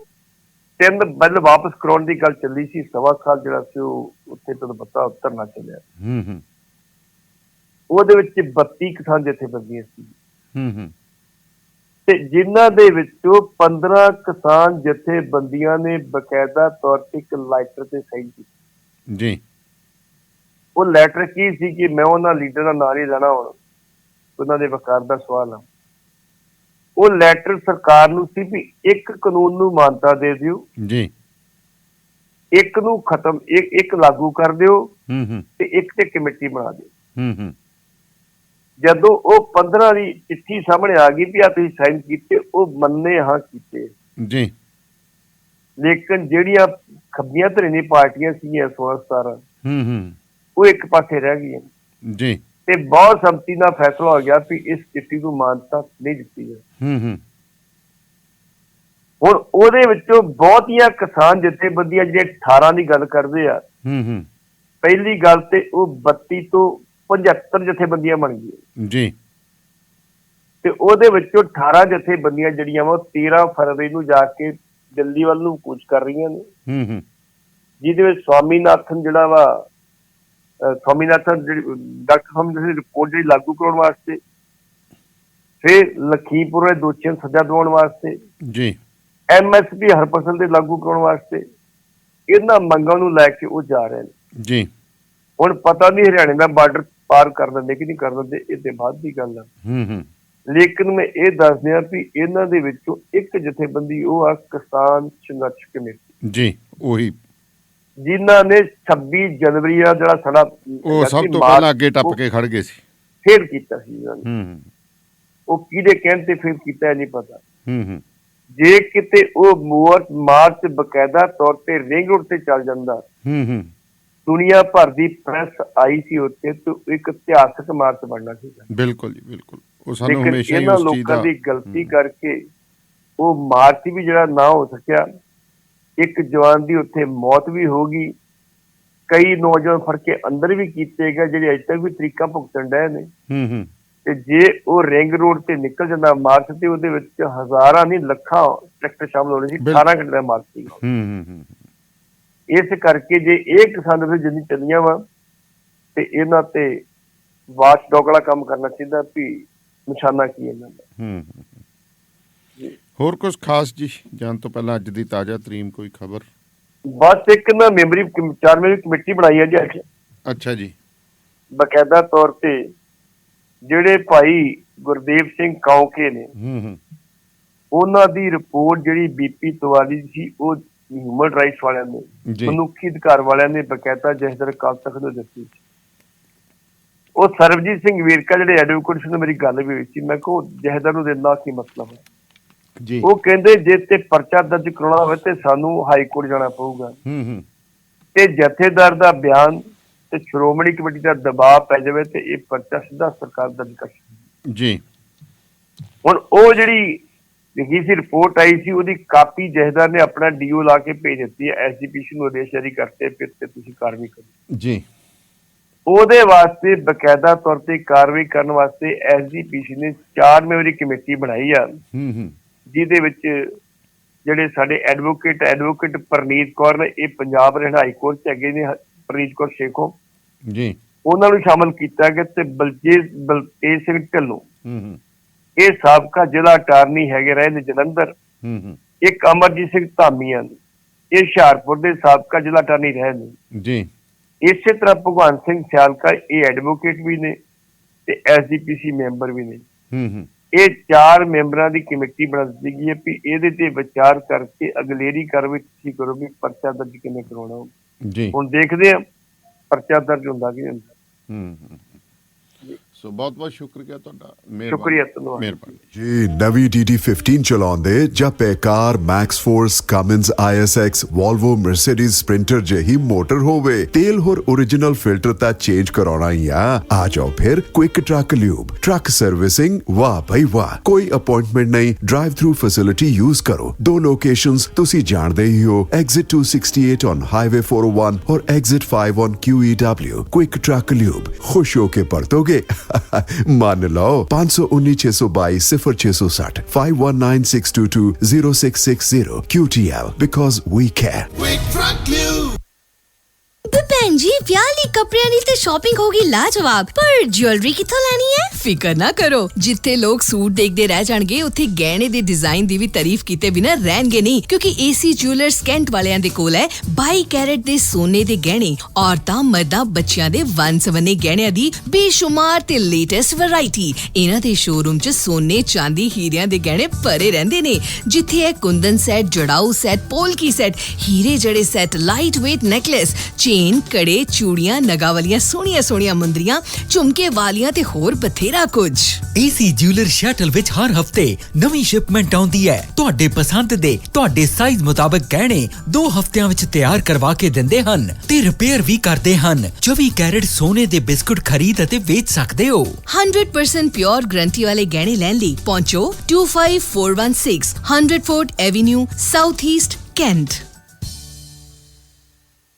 ਤਿੰਨ ਬਿੱਲ ਵਾਪਸ ਕਰਾਉਣ ਦੀ ਗੱਲ ਚੱਲੀ ਸੀ ਸਵਾ ਸਾਲ ਜਿਹੜਾ ਸੀ ਉਹ ਉੱਥੇ ਤੋਂ ਪਤਾ ਉਤਰਨਾ ਚੱਲਿਆ। ਹੂੰ ਹੂੰ। ਉਹਦੇ ਵਿੱਚ 32 ਕਿਸਾਨ ਜਥੇਬੰਦੀਆਂ ਸੀ। ਹੂੰ ਹੂੰ। ਤੇ ਜਿਨ੍ਹਾਂ ਦੇ ਵਿੱਚੋਂ 15 ਕਿਸਾਨ ਜਥੇਬੰਦੀਆਂ ਨੇ ਬਕਾਇਦਾ ਤੌਰ ਤੇ ਇੱਕ ਲੈਟਰ ਤੇ ਸਹੀ ਕੀਤੀ। ਜੀ। ਉਹ ਲੈਟਰ ਕੀ ਸੀ ਕਿ ਮੈਂ ਉਹਨਾਂ ਲੀਡਰ ਦਾ ਨਾਂ ਨਹੀਂ ਲੈਣਾ ਹੁਣ? ਉਹਨਾਂ ਦੇ ਵਕਾਰ ਦਾ ਸਵਾਲ ਆ। ਉਹ ਲੈਟਰ ਸਰਕਾਰ ਨੂੰ ਸੀ ਵੀ ਇੱਕ ਕਾਨੂੰਨ ਨੂੰ ਮਾਨਤਾ ਦੇ ਦਿਓ। ਜੀ। ਇੱਕ ਨੂੰ ਖਤਮ ਇੱਕ ਇੱਕ ਲਾਗੂ ਕਰ ਦਿਓ ਹੂੰ ਹੂੰ। ਤੇ ਇੱਕ ਤੇ ਕਮੇਟੀ ਬਣਾ ਦਿਓ। ਹੂੰ ਹੂੰ। ਜਦੋਂ ਉਹ 15 ਦੀ ਚਿੱਠੀ ਸਾਹਮਣੇ ਆ ਗਈ ਵੀ ਆ ਤੁਸੀਂ ਸਾਈਨ ਕੀਤੇ ਉਹ ਮੰਨੇ ਹਾਂ ਕੀਤੇ। ਜੀ। ਲੇਕਿਨ ਜਿਹੜੀਆਂ ਖੱਬੀਆਂ ਧਰੇਨੀ ਪਾਰਟੀਆਂ ਸੀਗੀਆਂ 16 17 ਹੂੰ ਹੂੰ। ਉਹ ਇੱਕ ਪਾਸੇ ਰਹਿ ਗਈਆਂ। ਜੀ। ਤੇ ਬਹੁਤ ਸੰਮਤੀ ਨਾਲ ਫੈਸਲਾ ਹੋ ਗਿਆ ਵੀ ਇਸ ਚਿੱਠੀ ਨੂੰ ਮਾਨਤਾ ਨਹੀਂ ਦਿੱਤੀ ਹੈ ਹੂੰ ਹੂੰ। ਹੁਣ ਉਹਦੇ ਵਿੱਚੋਂ ਬਹੁਤੀਆਂ ਕਿਸਾਨ ਜਥੇਬੰਦੀਆਂ ਜਿਹੜੇ 18 ਦੀ ਗੱਲ ਕਰਦੇ ਆ। ਹੂੰ ਹੂੰ। ਪਹਿਲੀ ਗੱਲ ਤੇ ਉਹ 32 ਤੋਂ 75 ਜਥੇਬੰਦੀਆਂ ਬਣ ਗਈਆਂ। ਜੀ। ਤੇ ਉਹਦੇ ਵਿੱਚੋਂ 18 ਜਥੇਬੰਦੀਆਂ ਜਿਹੜੀਆਂ ਵਾ ਉਹ 13 ਫਰਵਰੀ ਨੂੰ ਜਾ ਕੇ ਦਿੱਲੀ ਵੱਲ ਨੂੰ ਕੂਚ ਕਰ ਰਹੀਆਂ ਨੇ। ਹੂੰ ਹੂੰ। ਜਿਹਦੇ ਵਿੱਚ ਸਵਾਮੀਨਾਥਨ ਜਿਹੜਾ ਵਾ ਸਵਾਮੀਨਾਥਨ ਜਿਹੜੀ ਡਾਕਟਰ ਸਵਾਮੀਨਾਥਨ ਦੀ ਰਿਪੋਰਟ ਜਿਹੜੀ ਲਾਗੂ ਕਰਾਉਣ ਵਾਸਤੇ ਫਿਰ ਲਖੀਪੁਰ ਦੇ ਦੋਸ਼ੀਆਂ ਨੂੰ ਸਜ਼ਾ ਦਿਵਾਉਣ ਵਾਸਤੇ ਜੀ। ਐਮਐਸਪੀ ਹਰ ਫਸਲ ਤੇ ਲਾਗੂ ਕਰਾਉਣ ਵਾਸਤੇ ਇਹਨਾਂ ਮੰਗਾਂ ਨੂੰ ਲੈ ਕੇ ਉਹ ਜਾ ਰਹੇ ਨੇ। ਜੀ। ਹੁਣ ਪਤਾ ਨਹੀਂ ਹਰਿਆਣੇ ਦਾ ਬਾਰਡਰ ਪਾਰ ਕਰ ਦਿੰਦੇ ਕਿ ਨਹੀਂ ਕਰ ਦਿੰਦੇ ਇਹ ਤੇ ਬਾਅਦ ਦੀ ਗੱਲ ਆ। ਹੂੰ ਹੂੰ। ਲੇਕਿਨ ਮੈਂ ਇਹ ਦੱਸ ਦਿਆਂ ਵੀ ਇਹਨਾਂ ਦੇ ਵਿੱਚੋਂ ਇੱਕ ਜਥੇਬੰਦੀ ਉਹ ਆ ਕਿਸਾਨ ਸੰਘਰਸ਼ ਕਮੇਟੀ। ਜੀ ਉਹੀ। ਜਿਨ੍ਹਾਂ ਨੇ 26 ਜਨਵਰੀ ਦਾ ਜਿਹੜਾ ਸਾਡਾ ਉਹ ਸਭ ਤੋਂ ਪਹਿਲਾਂ ਅੱਗੇ ਟੱਪ ਕੇ ਖੜ ਗਏ ਸੀ। ਫੇਰ ਕੀਤਾ ਸੀ ਇਹਨਾਂ ਨੇ। ਹੂੰ ਹੂੰ। ਉਹ ਕਿਹਦੇ ਕਹਿਣ ਤੇ ਫੇਰ ਕੀਤਾ ਨਹੀਂ ਪਤਾ। ਹੂੰ ਹੂੰ। ਜੇ ਕਿਤੇ ਉਹ ਮੂਰ ਮਾਰਚ ਬਕਾਇਦਾ ਤੌਰ ਤੇ ਰਿੰਗ ਰੋਡ ਤੇ ਚੱਲ ਜਾਂਦਾ। ਹੂੰ ਹੂੰ। ਦੁਨੀਆ ਭਰ ਦੀ ਪ੍ਰੈਸ ਆਈ ਸੀ ਉੱਥੇ ਤੇ ਇੱਕ ਇਤਿਹਾਸਕ ਮਾਰਚ ਬਣਨਾ ਸੀ। ਬਿਲਕੁਲ ਜੀ ਬਿਲਕੁਲ। ਉਹ ਸਾਨੂੰ ਹਮੇਸ਼ਾ ਹੀ ਉਸ ਚੀਜ਼ ਲੋਕਾਂ ਦਾ ਦੀ ਗਲਤੀ ਕਰਕੇ ਉਹ ਮਾਰਚ ਵੀ ਜਿਹੜਾ ਨਾ ਹੋ ਸਕਿਆ। ਇੱਕ ਜਵਾਨ ਦੀ ਉੱਥੇ ਮੌਤ ਵੀ ਹੋ ਗਈ। ਕਈ ਨੌਜਵਾਨ ਫੜ ਕੇ ਅੰਦਰ ਵੀ ਕੀਤੇ ਗਏ ਜਿਹੜੇ ਅਜੇ ਤੱਕ ਵੀ ਤਰੀਕਾ ਭੁਗਤਣ ਡਏ ਨੇ। ਹੂੰ ਹੂੰ। ਤੇ ਜੇ ਉਹ ਰਿੰਗ ਰੋਡ ਤੇ ਨਿਕਲ ਜਾਂਦਾ ਮਾਰਚ ਤੇ ਉਹਦੇ ਵਿੱਚ ਹਜ਼ਾਰਾਂ ਨਹੀਂ ਲੱਖਾਂ ਟਰੈਕਟਰ ਸ਼ਾਮਲ ਹੋਣੇ ਸੀ ਬਿਲ- 18 ਘੰਟੇ ਦਾ ਮਾਰਚ ਸੀ ਹੂੰ ਹੂੰ ਹੂੰ ਇਸ ਕਰਕੇ ਜੇ ਇਹ ਕਿਸਾਨ ਦੇ ਜਿੰਨੀ ਚੱਲੀਆਂ ਵਾ ਤੇ ਇਹਨਾਂ ਤੇ ਵਾਚ ਡੋਗਲਾ ਕੰਮ ਕਰਨਾ ਚਾਹੀਦਾ ਵੀ ਨਿਸ਼ਾਨਾ ਕੀ ਇਹਨਾਂ ਦਾ। ਹੂੰ। ਹੋਰ ਕੁਝ ਖਾਸ ਜੀ ਜਾਣ ਤੋਂ ਪਹਿਲਾਂ ਅੱਜ ਦੀ ਤਾਜ਼ਾ ਤਰੀਮ ਕੋਈ ਖਬਰ? ਬਸ ਇੱਕ ਨਾ ਕਮ- ਚਾਰ ਮੈਂਬਰੀ ਕਮੇਟੀ ਬਣਾਈ ਹੈ ਜੀ ਅੱਛਾ ਜੀ। ਬਕਾਇਦਾ ਤੌਰ ਤੇ ਜਿਹੜੇ ਭਾਈ ਗੁਰਦੇਵ ਸਿੰਘ ਕੌਂਕੇ ਨੇ ਹੂੰ ਹੂੰ। ਉਹਨਾਂ ਦੀ ਰਿਪੋਰਟ ਜਿਹੜੀ ਬੀਪੀ ਤਵਾਲੀ ਸੀ ਉਹ ਹਿਊਮਨ ਰਾਈਟਸ ਵਾਲਿਆਂ ਨੇ ਮਨੁੱਖੀ ਅਧਿਕਾਰ ਵਾਲਿਆਂ ਨੇ ਬਕਾਇਦਾ ਜਹਦਰ ਕਾਲ ਤੱਕ ਨੂੰ ਦਿੱਤੀ ਉਹ ਸਰਬਜੀਤ ਸਿੰਘ ਵੇਰਕਾ ਜਿਹੜੇ ਐਡਵੋਕੇਟ ਸੀ ਮੇਰੀ ਗੱਲ ਵੀ ਹੋਈ ਸੀ। ਮੈਂ ਕਿਹਾ ਜਹਦਰ ਨੂੰ ਦੇਣਾ ਕੀ ਮਤਲਬ ਹੈ ਜੀ। ਉਹ ਕਹਿੰਦੇ ਜੇ ਤੇ ਪਰਚਾ ਦਰਜ ਕਰਾਉਣਾ ਹੋਵੇ ਤੇ ਸਾਨੂੰ ਹਾਈ ਕੋਰਟ ਜਾਣਾ ਪਊਗਾ। ਹੂੰ ਹੂੰ। ਤੇ ਜਥੇਦਾਰ ਦਾ ਬਿਆਨ ਤੇ ਸ਼੍ਰੋਮਣੀ ਕਮੇਟੀ ਦਾ ਦਬਾਅ ਪੈ ਜਾਵੇ ਤੇ ਇਹ ਪਰਚਾ ਸਿੱਧਾ ਸਰਕਾਰ ਕਰ ਸਕਦੀ ਜੀ। ਹੁਣ ਉਹ ਜਿਹੜੀ ਲਿਖੀ ਸੀ ਰਿਪੋਰਟ ਆਈ ਸੀ ਉਹਦੀ ਕਾਪੀ ਜਹੇਦਾਰ ਨੇ ਆਪਣਾ ਡੀਓ ਲਾ ਕੇ ਭੇਜ ਦਿੱਤੀ ਹੈ। ਐਸਜੀਪੀਸੀ ਨੂੰ ਆਦੇਸ਼ ਜਾਰੀ ਕਰਤੇ ਫਿਰ ਤੇ ਤੁਸੀਂ ਕਾਰਵਾਈ ਕਰੋ। ਜੀ। ਉਹਦੇ ਵਾਸਤੇ ਬਕਾਇਦਾ ਤੌਰ ਤੇ ਕਾਰਵਾਈ ਕਰਨ ਵਾਸਤੇ ਐਸਜੀਪੀਸੀ ਨੇ ਚਾਰ ਮੈਂਬਰੀ ਕਮੇਟੀ ਬਣਾਈ ਆ। ਹੂੰ ਹੂੰ। ਜਿਹਦੇ ਵਿੱਚ ਜਿਹੜੇ ਸਾਡੇ ਐਡਵੋਕੇਟ ਐਡਵੋਕੇਟ ਪ੍ਰਨੀਤ ਕੌਰ ਨੇ ਇਹ ਪੰਜਾਬ ਹਰਿਆਣਾ ਹਾਈ ਕੋਰਟ ਚ ਹੈਗੇ ਨੇ ਪ੍ਰਨੀਤ ਕੌਰ ਸ਼ੇਖੋ। ਜੀ। ਉਹਨਾਂ ਨੂੰ ਸ਼ਾਮਲ ਕੀਤਾ ਗਿਆ ਤੇ ਬਲਜੀਤ ਬਲਤੇਜ ਸਿੰਘ ਢਿੱਲੋਂ। ਹੂੰ ਹੂੰ। ਇਹ ਸਾਬਕਾ ਜ਼ਿਲ੍ਹਾ ਅਟਾਰਨੀ ਹੈਗੇ ਰਹੇ ਨੇ ਜਲੰਧਰ। ਹੂੰ ਹੂੰ। ਇੱਕ ਅਮਰਜੀਤ ਸਿੰਘ ਧਾਮੀਆਂ ਨੇ। ਇਹ ਹੁਸ਼ਿਆਰਪੁਰ ਦੇ ਸਾਬਕਾ ਜ਼ਿਲ੍ਹਾ ਅਟਾਰਨੀ ਰਹੇ ਨੇ। ਜੀ। ਇਸੇ ਤਰ੍ਹਾਂ ਭਗਵਾਨ ਸਿੰਘ ਸਿਆਲਕਾ ਇਹ ਐਡਵੋਕੇਟ ਵੀ ਨੇ ਤੇ ਐਸਜੀਪੀਸੀ ਮੈਂਬਰ ਵੀ ਨੇ। ਹੂੰ ਹੂੰ। ਇਹ ਚਾਰ ਮੈਂਬਰਾਂ ਦੀ ਕਮੇਟੀ ਬਣਾ ਦਿੱਤੀ ਗਈ ਹੈ ਵੀ ਇਹਦੇ ਤੇ ਵਿਚਾਰ ਕਰਕੇ ਅਗਲੇਰੀ ਕਾਰਵਾਈ ਤੁਸੀਂ ਕਰੋ ਵੀ ਪਰਚਾ ਦਰਜ ਕਿਵੇਂ ਕਰਾਉਣਾ ਜੀ। ਹੁਣ ਦੇਖਦੇ ਆ ਪਰਚਾ ਦਰਜ ਹੁੰਦਾ ਕਿ ਹੁੰਦਾ। ਹੂੰ। ਸੋ ਬਹੁਤ ਬਹੁਤ ਸ਼ੁਕਰੀਆ ਤੁਹਾਡਾ। ਮਿਹਰਬਾਨੀ। ਸ਼ੁਕਰੀਆ ਧੰਨਵਾਦ। ਮਿਹਰਬਾਨੀ। ਜੀ ਨਵੀਂ DD15 ਚਲਾਉਂਦੇ ਜਾਂ Paccar max force Cummins ISX Volvo Mercedes Sprinter ਜਿਹੀ ਮੋਟਰ ਹੋਵੇ ਤੇਲ ਹੋਰ origignal ਫਿਲਟਰ ਤਾਂ ਚੇਂਜ ਕਰਾਉਣਾ ਹੀ ਆ। ਆ ਜਾਓ ਫਿਰ quick truck lube truck servicing ਵਾਹ ਭਾਈ ਵਾਹ। ਕੋਈ ਅਪਾਇੰਟਮੈਂਟ ਨਹੀਂ ਡਰਾਈਵ ਥਰੂ ਫੈਸਿਲਿਟੀ ਯੂਜ਼ ਕਰੋ। ਦੋ ਲੋਕੇਸ਼ਨਸ ਤੁਸੀਂ ਜਾਣਦੇ ਹੀ ਹੋ exit 268 on highway 401 or exit 5 on QEW quick truck lube ਖੁਸ਼ ਹੋ ਕੇ ਪਰਤੋਗੇ मान लाओ पाँच सौ उन्नीस छह सौ बाईस सिफर छह सौ साठ five one nine six two two zero six six zero Q T L because we care ਭੈਣ ਜੀ ਵਿਆਹ ਲਈ ਕੱਪੜਿਆਂ ਦੀ ਤੇ ਸ਼ਾਪਿੰਗ ਹੋ ਗਈ ਲਾਜਵਾਬ ਪਰ ਜੁਐਲਰੀ ਕਿੱਥੋਂ ਲੈਣੀ ਹੈ ਫਿਕਰ ਨਾ ਕਰੋ ਜਿੱਥੇ ਲੋਕ ਸੂਟ ਦੇਖਦੇ ਰਹਿ ਜਾਣਗੇ ਉੱਥੇ ਗਹਿਣੇ ਦੇ ਡਿਜ਼ਾਈਨ ਦੀ ਵੀ ਤਾਰੀਫ ਕੀਤੇ ਬਿਨਾਂ ਰਹਿਣਗੇ ਨਹੀਂ ਕਿਉਂਕਿ ਏਸੀ ਜੁਐਲਰਸ ਕੈਂਟ ਵਾਲਿਆਂ ਦੇ ਕੋਲ ਹੈ 22 ਕੈਰਟ ਦੇ ਸੋਨੇ ਦੇ ਗਹਿਣੇ ਔਰਤਾਂ ਮਰਦਾਂ ਬੱਚਿਆਂ ਦੇ ਵੰਸਵਨੇ ਗਹਿਣਿਆਂ ਦੀ ਬੇਸ਼ੁਮਾਰ ਤੇ ਲੇਟੈਸਟ ਵੈਰਾਈਟੀ ਇਹਨਾਂ ਦੇ ਸ਼ੋਰੂਮ 'ਚ ਸੋਨੇ ਚਾਂਦੀ ਹੀਰਿਆਂ ਦੇ ਗਹਿਣੇ ਭਰੇ ਰਹਿੰਦੇ ਨੇ ਜਿੱਥੇ ਹੈ ਕੁੰਦਨ ਸੈੱਟ ਜੜਾਊ ਸੈੱਟ ਪੋਲਕੀ ਸੈੱਟ ਹੀਰੇ ਜੜੇ set light weight necklace chain ਕੜੇ ਚੂੜੀਆਂ ਨਗਾਂ ਵਾਲੀਆਂ ਸੋਹਣੀਆਂ ਸੋਹਣੀਆਂ ਮੁੰਦਰੀਆਂ ਝੁਮਕੇ ਵਾਲੀਆਂ ਤੇ ਹੋਰ ਬਥੇਰਾ ਕੁਝ। ਏਸੀ ਜਿਊਲਰ ਸ਼ਟਲ ਵਿੱਚ ਹਰ ਹਫ਼ਤੇ ਨਵੀਂ ਸ਼ਿਪਮੈਂਟ ਆਉਂਦੀ ਹੈ। ਤੁਹਾਡੇ ਪਸੰਦ ਦੇ ਤੁਹਾਡੇ ਸਾਈਜ਼ ਮੁਤਾਬਕ ਗਹਿਣੇ 2 ਹਫ਼ਤਿਆਂ ਵਿੱਚ ਤਿਆਰ ਕਰਵਾ ਕੇ ਦਿੰਦੇ ਹਨ ਤੇ ਰਿਪੇਅਰ ਵੀ ਕਰਦੇ ਹਨ। 24 ਕੈਰਟ ਸੋਨੇ ਦੇ ਬਿਸਕੁਟ ਖਰੀਦ ਅਤੇ ਵੇਚ ਸਕਦੇ ਹੋ। 100% ਪਿਓਰ ਗਰੰਟੀ ਵਾਲੇ ਗਹਿਣੇ ਲੈਣ ਲਈ ਪਹੁੰਚੋ 25416 100 Fort Avenue South East Kent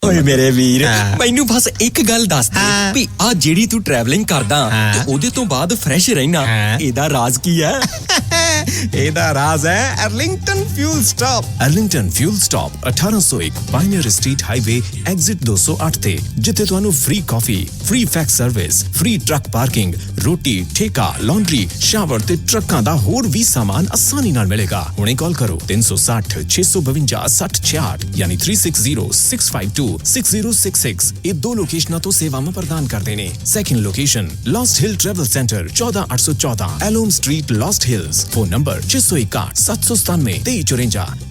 ਓਏ ਮੇਰੇ ਵੀਰ ਮੈਨੂੰ ਬਸ ਇੱਕ ਗੱਲ ਦੱਸ ਦੇ ਵੀ ਆ ਜਿਹੜੀ ਤੂੰ ਟਰੈਵਲਿੰਗ ਕਰਦਾ ਤੇ ਉਹਦੇ ਤੋਂ ਬਾਅਦ ਫਰੈਸ਼ ਰਹਿਣਾ ਇਹਦਾ ਰਾਜ਼ ਕੀ ਹੈ? ਇਹਦਾ ਰਾਜ਼ ਹੈ Arlington fuel stop Arlington fuel stop 1801 Pioneer Street highway exit 208 ਤੇ ਜਿੱਥੇ ਤੁਹਾਨੂੰ free coffee free fax service free truck parking ਰੋਟੀ ਠੇਕਾ ਲਾਂਡਰੀ ਸ਼ਾਵਰ ਤੇ ਟਰੱਕਾਂ ਦਾ ਹੋਰ ਵੀ ਸਾਮਾਨ ਆਸਾਨੀ ਨਾਲ ਮਿਲੇਗਾ। ਹੁਣੇ ਕਾਲ ਕਰੋ 360 652 6066 ਯਾਨੀ 360652 6066 ਇਹ ਦੋ ਲੋਕੇਸ਼ਨਾਂ ਤੋਂ ਸੇਵਾਵਾਂ ਪ੍ਰਦਾਨ ਕਰਦੇ ਨੇ second location Lost Hill travel center 14814 Alom Street Lost Hills phone number 661 797 2354